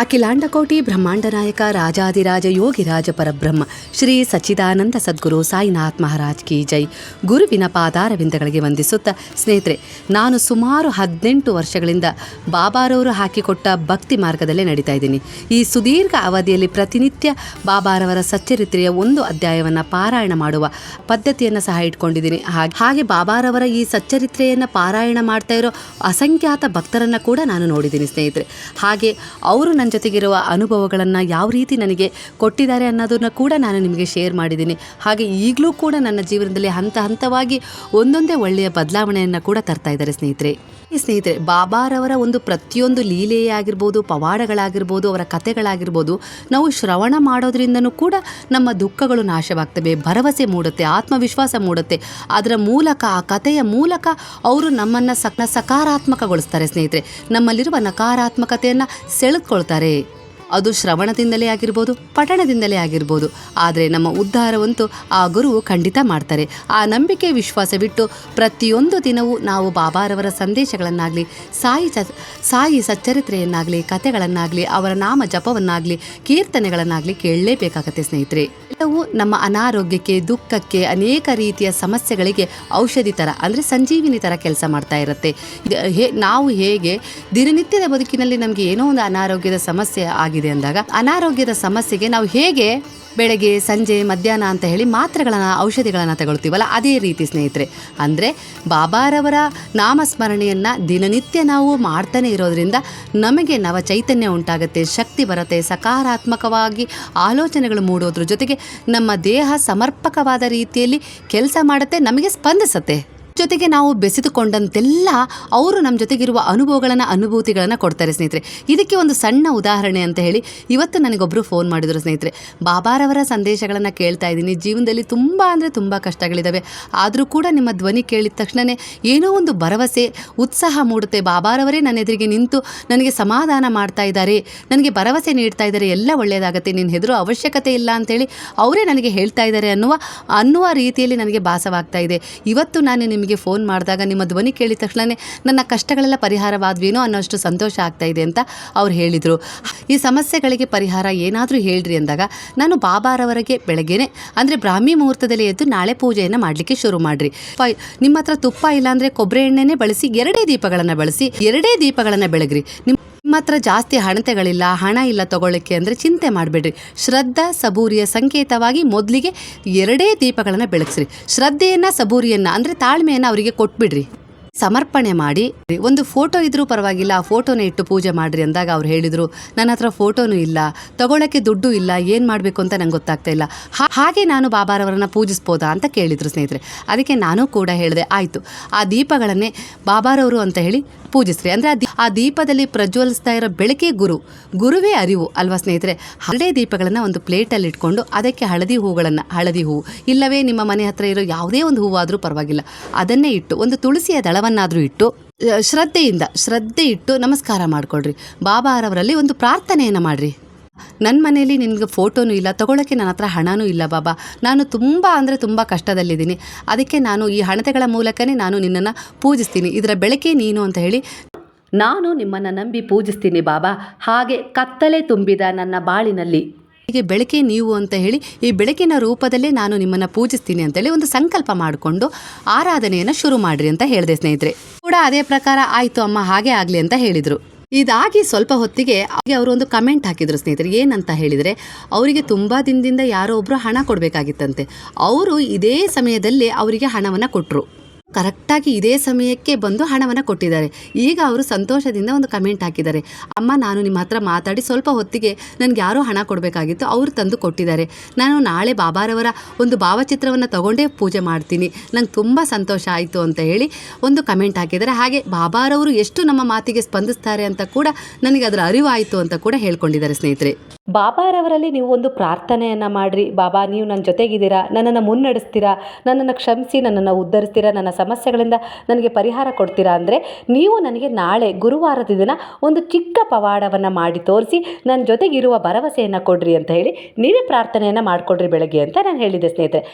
ಅಖಿಲಾಂಡಕೋಟಿ ಬ್ರಹ್ಮಾಂಡ ನಾಯಕ ರಾಜಾದಿರಾಜ ಯೋಗಿರಾಜ ಪರಬ್ರಹ್ಮ, ಶ್ರೀ ಸಚ್ಚಿದಾನಂದ ಸದ್ಗುರು ಸಾಯಿನಾಥ್ ಮಹಾರಾಜ್ ಕಿ ಜೈ. ಗುರುವಿನ ಪಾದಾರವಿಂದಗಳಿಗೆ ವಂದಿಸುತ್ತಾ ಸ್ನೇಹಿತರೆ, ನಾನು ಸುಮಾರು ಹದಿನೆಂಟು ವರ್ಷಗಳಿಂದ ಬಾಬಾರವರು ಹಾಕಿಕೊಟ್ಟ ಭಕ್ತಿ ಮಾರ್ಗದಲ್ಲೇ ನಡೀತಾ ಇದ್ದೀನಿ. ಈ ಸುದೀರ್ಘ ಅವಧಿಯಲ್ಲಿ ಪ್ರತಿನಿತ್ಯ ಬಾಬಾರವರ ಸಚ್ಚರಿತ್ರೆಯ ಒಂದು ಅಧ್ಯಾಯವನ್ನು ಪಾರಾಯಣ ಮಾಡುವ ಪದ್ಧತಿಯನ್ನು ಸಹ ಇಟ್ಕೊಂಡಿದ್ದೀನಿ. ಹಾಗೆ ಹಾಗೆ ಬಾಬಾರವರ ಈ ಸಚ್ಚರಿತ್ರೆಯನ್ನು ಪಾರಾಯಣ ಮಾಡ್ತಾ ಇರೋ ಅಸಂಖ್ಯಾತ ಭಕ್ತರನ್ನು ಕೂಡ ನಾನು ನೋಡಿದ್ದೀನಿ ಸ್ನೇಹಿತರೆ. ಹಾಗೆ, ಅವರು ನನ್ನ ಜೊತೆಗಿರುವ ಅನುಭವಗಳನ್ನು ಯಾವ ರೀತಿ ನನಗೆ ಕೊಟ್ಟಿದ್ದಾರೆ ಅನ್ನೋದನ್ನು ಕೂಡ ನಾನು ನಿಮಗೆ ಶೇರ್ ಮಾಡಿದ್ದೀನಿ. ಹಾಗೆ ಈಗಲೂ ಕೂಡ ನನ್ನ ಜೀವನದಲ್ಲಿ ಹಂತ ಹಂತವಾಗಿ ಒಂದೊಂದೇ ಒಳ್ಳೆಯ ಬದಲಾವಣೆಯನ್ನು ಕೂಡ ತರ್ತಾ ಇದ್ದಾರೆ ಸ್ನೇಹಿತರೆ. ಈ ಸ್ನೇಹಿತರೆ, ಬಾಬಾರವರ ಒಂದು ಪ್ರತಿಯೊಂದು ಲೀಲೆಯೇ ಆಗಿರ್ಬೋದು ಪವಾಡಗಳಾಗಿರ್ಬೋದು, ಅವರ ಕಥೆಗಳಾಗಿರ್ಬೋದು, ನಾವು ಶ್ರವಣ ಮಾಡೋದ್ರಿಂದನೂ ಕೂಡ ನಮ್ಮ ದುಃಖಗಳು ನಾಶವಾಗ್ತವೆ, ಭರವಸೆ ಮೂಡುತ್ತೆ, ಆತ್ಮವಿಶ್ವಾಸ ಮೂಡುತ್ತೆ. ಅದರ ಮೂಲಕ, ಆ ಕಥೆಯ ಮೂಲಕ ಅವರು ನಮ್ಮನ್ನು ಸಕ ಸಕಾರಾತ್ಮಕಗೊಳಿಸ್ತಾರೆ ಸ್ನೇಹಿತರೆ. ನಮ್ಮಲ್ಲಿರುವ ನಕಾರಾತ್ಮಕತೆಯನ್ನು ಸೆಳೆದುಕೊಳ್ತಾರೆ. ಅದು ಶ್ರವಣದಿಂದಲೇ ಆಗಿರ್ಬೋದು, ಪಠಣದಿಂದಲೇ ಆಗಿರ್ಬೋದು. ಆದರೆ ನಮ್ಮ ಉದ್ಧಾರವಂತೂ ಆ ಗುರುವು ಖಂಡಿತ ಮಾಡ್ತಾರೆ. ಆ ನಂಬಿಕೆ ವಿಶ್ವಾಸವಿಟ್ಟು ಪ್ರತಿಯೊಂದು ದಿನವೂ ನಾವು ಬಾಬಾರವರ ಸಂದೇಶಗಳನ್ನಾಗಲಿ, ಸಾಯಿ ಚ, ಸಾಯಿ ಸಚ್ಚರಿತ್ರೆಯನ್ನಾಗಲಿ, ಕಥೆಗಳನ್ನಾಗಲಿ, ಅವರ ನಾಮ ಜಪವನ್ನಾಗಲಿ, ಕೀರ್ತನೆಗಳನ್ನಾಗಲಿ ಕೇಳಲೇಬೇಕಾಗತ್ತೆ ಸ್ನೇಹಿತರೆ. ಎಲ್ಲವೂ ನಮ್ಮ ಅನಾರೋಗ್ಯಕ್ಕೆ, ದುಃಖಕ್ಕೆ, ಅನೇಕ ರೀತಿಯ ಸಮಸ್ಯೆಗಳಿಗೆ ಔಷಧಿ ಥರ, ಅಂದರೆ ಸಂಜೀವಿನಿ ಥರ ಕೆಲಸ ಮಾಡ್ತಾ ಇರುತ್ತೆ. ನಾವು ಹೇಗೆ ದಿನನಿತ್ಯದ ಬದುಕಿನಲ್ಲಿ ನಮಗೆ ಏನೋ ಒಂದು ಅನಾರೋಗ್ಯದ ಸಮಸ್ಯೆ ಆಗಿದೆ ಅಂದಾಗ ಅನಾರೋಗ್ಯದ ಸಮಸ್ಯೆಗೆ ನಾವು ಹೇಗೆ ಬೆಳಗ್ಗೆ, ಸಂಜೆ, ಮಧ್ಯಾಹ್ನ ಅಂತ ಹೇಳಿ ಮಾತ್ರೆಗಳನ್ನು, ಔಷಧಿಗಳನ್ನು ತಗೊಳ್ತೀವಲ್ಲ ಅದೇ ರೀತಿ ಸ್ನೇಹಿತರೆ. ಅಂದರೆ ಬಾಬಾರವರ ನಾಮಸ್ಮರಣೆಯನ್ನು ದಿನನಿತ್ಯ ನಾವು ಮಾಡ್ತಾನೆ ಇರೋದರಿಂದ ನಮಗೆ ನವ ಚೈತನ್ಯ ಉಂಟಾಗುತ್ತೆ, ಶಕ್ತಿ ಬರುತ್ತೆ, ಸಕಾರಾತ್ಮಕವಾಗಿ ಆಲೋಚನೆಗಳು ಮೂಡೋದ್ರ ಜೊತೆಗೆ ನಮ್ಮ ದೇಹ ಸಮರ್ಪಕವಾದ ರೀತಿಯಲ್ಲಿ ಕೆಲಸ ಮಾಡುತ್ತೆ, ನಮಗೆ ಸ್ಪಂದಿಸುತ್ತೆ. ಜೊತೆಗೆ ನಾವು ಬೆಸೆದುಕೊಂಡಂತೆಲ್ಲ ಅವರು ನಮ್ಮ ಜೊತೆಗಿರುವ ಅನುಭವಗಳನ್ನು, ಅನುಭೂತಿಗಳನ್ನು ಕೊಡ್ತಾರೆ ಸ್ನೇಹಿತರೆ. ಇದಕ್ಕೆ ಒಂದು ಸಣ್ಣ ಉದಾಹರಣೆ ಅಂತ ಹೇಳಿ ಇವತ್ತು ನನಗೊಬ್ಬರು ಫೋನ್ ಮಾಡಿದರು ಸ್ನೇಹಿತರೆ. ಬಾಬಾರವರ ಸಂದೇಶಗಳನ್ನು ಕೇಳ್ತಾ ಇದ್ದೀನಿ. ಜೀವನದಲ್ಲಿ ತುಂಬ ಅಂದರೆ ತುಂಬ ಕಷ್ಟಗಳಿದ್ದಾವೆ ಆದರೂ ಕೂಡ ನಿಮ್ಮ ಧ್ವನಿ ಕೇಳಿದ ತಕ್ಷಣವೇ ಏನೋ ಒಂದು ಭರವಸೆ, ಉತ್ಸಾಹ ಮೂಡುತ್ತೆ. ಬಾಬಾರವರೇ ನನ್ನ ಎದುರಿಗೆ ನಿಂತು ನನಗೆ ಸಮಾಧಾನ ಮಾಡ್ತಾ ಇದ್ದಾರೆ. ನನಗೆ ಭರವಸೆ ನೀಡ್ತಾ ಇದ್ದಾರೆ. ಎಲ್ಲ ಒಳ್ಳೆಯದಾಗುತ್ತೆ ನಿನ್ನ ಹೆದರು ಅವಶ್ಯಕತೆ ಇಲ್ಲ ಅಂತೇಳಿ ಅವರೇ ನನಗೆ ಹೇಳ್ತಾ ಇದ್ದಾರೆ ಅನ್ನುವ ಅನ್ನುವ ರೀತಿಯಲ್ಲಿ ನನಗೆ ಭಾಸವಾಗ್ತಾ ಇದೆ. ಇವತ್ತು ನಾನು ನಿಮಗೆ ಫೋನ್ ಮಾಡಿದಾಗ ನಿಮ್ಮ ಧ್ವನಿ ಕೇಳಿದ ತಕ್ಷಣವೇ ನನ್ನ ಕಷ್ಟಗಳೆಲ್ಲ ಪರಿಹಾರವಾದ್ವೇನೋ ಅನ್ನೋಷ್ಟು ಸಂತೋಷ ಆಗ್ತಾ ಇದೆ ಅಂತ ಅವ್ರು ಹೇಳಿದರು. ಈ ಸಮಸ್ಯೆಗಳಿಗೆ ಪರಿಹಾರ ಏನಾದರೂ ಹೇಳ್ರಿ ಅಂದಾಗ, ನಾನು ಬಾಬಾರವರಿಗೆ ಬೆಳಗ್ಗೆನೆ, ಅಂದರೆ ಬ್ರಾಹ್ಮಿ ಮುಹೂರ್ತದಲ್ಲಿ ಎದ್ದು ನಾಳೆ ಪೂಜೆಯನ್ನು ಮಾಡಲಿಕ್ಕೆ ಶುರು ಮಾಡಿರಿ. ನಿಮ್ಮ ಹತ್ರ ತುಪ್ಪ ಇಲ್ಲಾಂದರೆ ಕೊಬ್ಬರಿ ಎಣ್ಣೆನೇ ಬಳಸಿ ಎರಡೇ ದೀಪಗಳನ್ನು ಬಳಸಿ, ಎರಡೇ ದೀಪಗಳನ್ನು ಬೆಳಗ್ರಿ. ನಿಮ್ಮ ನಿಮ್ಮ ಹತ್ರ ಜಾಸ್ತಿ ಹಣತೆಗಳಿಲ್ಲ, ಹಣ ಇಲ್ಲ ತಗೊಳ್ಳಿಕ್ಕೆ ಅಂದರೆ ಚಿಂತೆ ಮಾಡಬೇಡ್ರಿ. ಶ್ರದ್ಧಾ ಸಬೂರಿಯ ಸಂಕೇತವಾಗಿ ಮೊದಲಿಗೆ ಎರಡೇ ದೀಪಗಳನ್ನು ಬೆಳಗಿಸ್ರಿ. ಶ್ರದ್ಧೆಯನ್ನು, ಸಬೂರಿಯನ್ನು ಅಂದರೆ ತಾಳ್ಮೆಯನ್ನು ಅವರಿಗೆ ಕೊಟ್ಬಿಡ್ರಿ. ಸಮರ್ಪಣೆ ಮಾಡಿ. ಒಂದು ಫೋಟೋ ಇದ್ರೂ ಪರವಾಗಿಲ್ಲ, ಆ ಫೋಟೋನ ಇಟ್ಟು ಪೂಜೆ ಮಾಡ್ರಿ ಅಂದಾಗ ಅವ್ರು ಹೇಳಿದರು, ನನ್ನ ಹತ್ರ ಫೋಟೋನೂ ಇಲ್ಲ, ತಗೊಳಕ್ಕೆ ದುಡ್ಡು ಇಲ್ಲ, ಏನು ಮಾಡಬೇಕು ಅಂತ ನಂಗೆ ಗೊತ್ತಾಗ್ತಾ ಇಲ್ಲ. ಹಾಗೆ ನಾನು ಬಾಬಾರವರನ್ನ ಪೂಜಿಸ್ಬೋದಾ? ಅಂತ ಕೇಳಿದರು ಸ್ನೇಹಿತರೆ. ಅದಕ್ಕೆ ನಾನು ಕೂಡ ಹೇಳಿದೆ, ಆಯಿತು, ಆ ದೀಪಗಳನ್ನೇ ಬಾಬಾರವರು ಅಂತ ಹೇಳಿ ಪೂಜಿಸ್ರಿ. ಅಂದರೆ ಆ ದೀಪದಲ್ಲಿ ಪ್ರಜ್ವಲಿಸ್ತಾ ಇರೋ ಬೆಳಕೆ ಗುರು, ಗುರುವೇ ಅರಿವು ಅಲ್ವಾ ಸ್ನೇಹಿತರೆ? ಹಳೆ ದೀಪಗಳನ್ನ ಒಂದು ಪ್ಲೇಟಲ್ಲಿ ಇಟ್ಕೊಂಡು ಅದಕ್ಕೆ ಹಳದಿ ಹೂಗಳನ್ನ, ಹಳದಿ ಹೂವು ಇಲ್ಲವೇ ನಿಮ್ಮ ಮನೆ ಹತ್ರ ಇರೋ ಯಾವುದೇ ಒಂದು ಹೂವಾದರೂ ಪರವಾಗಿಲ್ಲ. ಅದನ್ನೇ ಇಟ್ಟು ಒಂದು ತುಳಸಿಯ ದಳವನ್ನಾದರೂ ಇಟ್ಟು ಶ್ರದ್ಧೆಯಿಂದ, ಶ್ರದ್ಧೆ ಇಟ್ಟು ನಮಸ್ಕಾರ ಮಾಡ್ಕೊಳ್ರಿ. ಬಾಬಾರವರಲ್ಲಿ ಒಂದು ಪ್ರಾರ್ಥನೆಯನ್ನು ಮಾಡಿರಿ. ನನ್ನ ಮನೆಯಲ್ಲಿ ನಿನಗೆ ಫೋಟೋನೂ ಇಲ್ಲ ತಗೊಳ್ಳೋಕ್ಕೆ ನನ್ನ ಹತ್ರ ಹಣನೂ ಇಲ್ಲ ಬಾಬಾ. ನಾನು ತುಂಬ ಅಂದರೆ ತುಂಬ ಕಷ್ಟದಲ್ಲಿದ್ದೀನಿ. ಅದಕ್ಕೆ ನಾನು ಈ ಹಣತೆಗಳ ಮೂಲಕನೇ ನಾನು ನಿನ್ನನ್ನು ಪೂಜಿಸ್ತೀನಿ. ಇದರ ಬೆಳಕೆ ನೀನು ಅಂತ ಹೇಳಿ. ನಾನು ನಿಮ್ಮನ್ನು ನಂಬಿ ಪೂಜಿಸ್ತೀನಿ ಬಾಬಾ. ಹಾಗೆ ಕತ್ತಲೆ ತುಂಬಿದ ನನ್ನ ಬಾಳಿನಲ್ಲಿ ಹೀಗೆ ಬೆಳಕೆ ನೀವು ಅಂತ ಹೇಳಿ ಈ ಬೆಳಕಿನ ರೂಪದಲ್ಲೇ ನಾನು ನಿಮ್ಮನ್ನು ಪೂಜಿಸ್ತೀನಿ ಅಂತೇಳಿ ಒಂದು ಸಂಕಲ್ಪ ಮಾಡಿಕೊಂಡು ಆರಾಧನೆಯನ್ನು ಶುರು ಮಾಡಿರಿ ಅಂತ ಹೇಳಿದೆ ಸ್ನೇಹಿತರೆ. ಕೂಡ ಅದೇ ಪ್ರಕಾರ ಆಯಿತು ಅಮ್ಮ, ಹಾಗೆ ಆಗಲಿ ಅಂತ ಹೇಳಿದರು. ಇದಾಗಿ ಸ್ವಲ್ಪ ಹೊತ್ತಿಗೆ ಅವರು ಒಂದು ಕಮೆಂಟ್ ಹಾಕಿದ್ರು ಸ್ನೇಹಿತರೆ. ಏನಂತ ಹೇಳಿದರೆ, ಅವರಿಗೆ ತುಂಬ ದಿನದಿಂದ ಯಾರೋ ಒಬ್ಬರು ಹಣ ಕೊಡಬೇಕಾಗಿತ್ತಂತೆ. ಅವರು ಇದೇ ಸಮಯದಲ್ಲಿ ಅವರಿಗೆ ಹಣವನ್ನು ಕೊಟ್ಟರು ಕರೆಕ್ಟಾಗಿ ಇದೇ ಸಮಯಕ್ಕೆ ಬಂದು ಹಣವನ್ನು ಕೊಟ್ಟಿದ್ದಾರೆ. ಈಗ ಅವರು ಸಂತೋಷದಿಂದ ಒಂದು ಕಮೆಂಟ್ ಹಾಕಿದ್ದಾರೆ. ಅಮ್ಮ, ನಾನು ನಿಮ್ಮ ಹತ್ರ ಮಾತಾಡಿ ಸ್ವಲ್ಪ ಹೊತ್ತಿಗೆ ನನಗೆ ಯಾರೋ ಹಣ ಕೊಡಬೇಕಾಗಿತ್ತು, ಅವರು ತಂದು ಕೊಟ್ಟಿದ್ದಾರೆ. ನಾನು ನಾಳೆ ಬಾಬಾರವರ ಒಂದು ಭಾವಚಿತ್ರವನ್ನು ತಗೊಂಡೇ ಪೂಜೆ ಮಾಡ್ತೀನಿ. ನಂಗೆ ತುಂಬ ಸಂತೋಷ ಆಯಿತು ಅಂತ ಹೇಳಿ ಒಂದು ಕಮೆಂಟ್ ಹಾಕಿದ್ದಾರೆ. ಹಾಗೆ ಬಾಬಾರವರು ಎಷ್ಟು ನಮ್ಮ ಮಾತಿಗೆ ಸ್ಪಂದಿಸ್ತಾರೆ ಅಂತ ಕೂಡ ನನಗೆ ಅದರ ಅರಿವಾಯಿತು ಅಂತ ಕೂಡ ಹೇಳ್ಕೊಂಡಿದ್ದಾರೆ ಸ್ನೇಹಿತರೆ. ಬಾಬಾರವರಲ್ಲಿ ನೀವು ಒಂದು ಪ್ರಾರ್ಥನೆಯನ್ನು ಮಾಡಿರಿ. ಬಾಬಾ, ನೀವು ನನ್ನ ಜೊತೆಗಿದ್ದೀರಾ? ನನ್ನನ್ನು ಮುನ್ನಡೆಸ್ತೀರಾ? ನನ್ನನ್ನು ಕ್ಷಮಿಸಿ, ನನ್ನನ್ನು ಉದ್ಧರಿಸ್ತೀರಾ? ನನ್ನ ಸಮಸ್ಯೆಗಳಿಂದ ನನಗೆ ಪರಿಹಾರ ಕೊಡ್ತೀರಾ? ಅಂದರೆ ನೀವು ನನಗೆ ನಾಳೆ ಗುರುವಾರದ ದಿನ ಒಂದು ಚಿಕ್ಕ ಪವಾಡವನ್ನು ಮಾಡಿ ತೋರಿಸಿ ನನ್ನ ಜೊತೆಗಿರುವ ಭರವಸೆಯನ್ನು ಕೊಡ್ರಿ ಅಂತ ಹೇಳಿ ನೀವೇ ಪ್ರಾರ್ಥನೆಯನ್ನು ಮಾಡಿಕೊಡ್ರಿ ಬೆಳಗ್ಗೆ ಅಂತ ನಾನು ಹೇಳಿದೆ ಸ್ನೇಹಿತರೆ.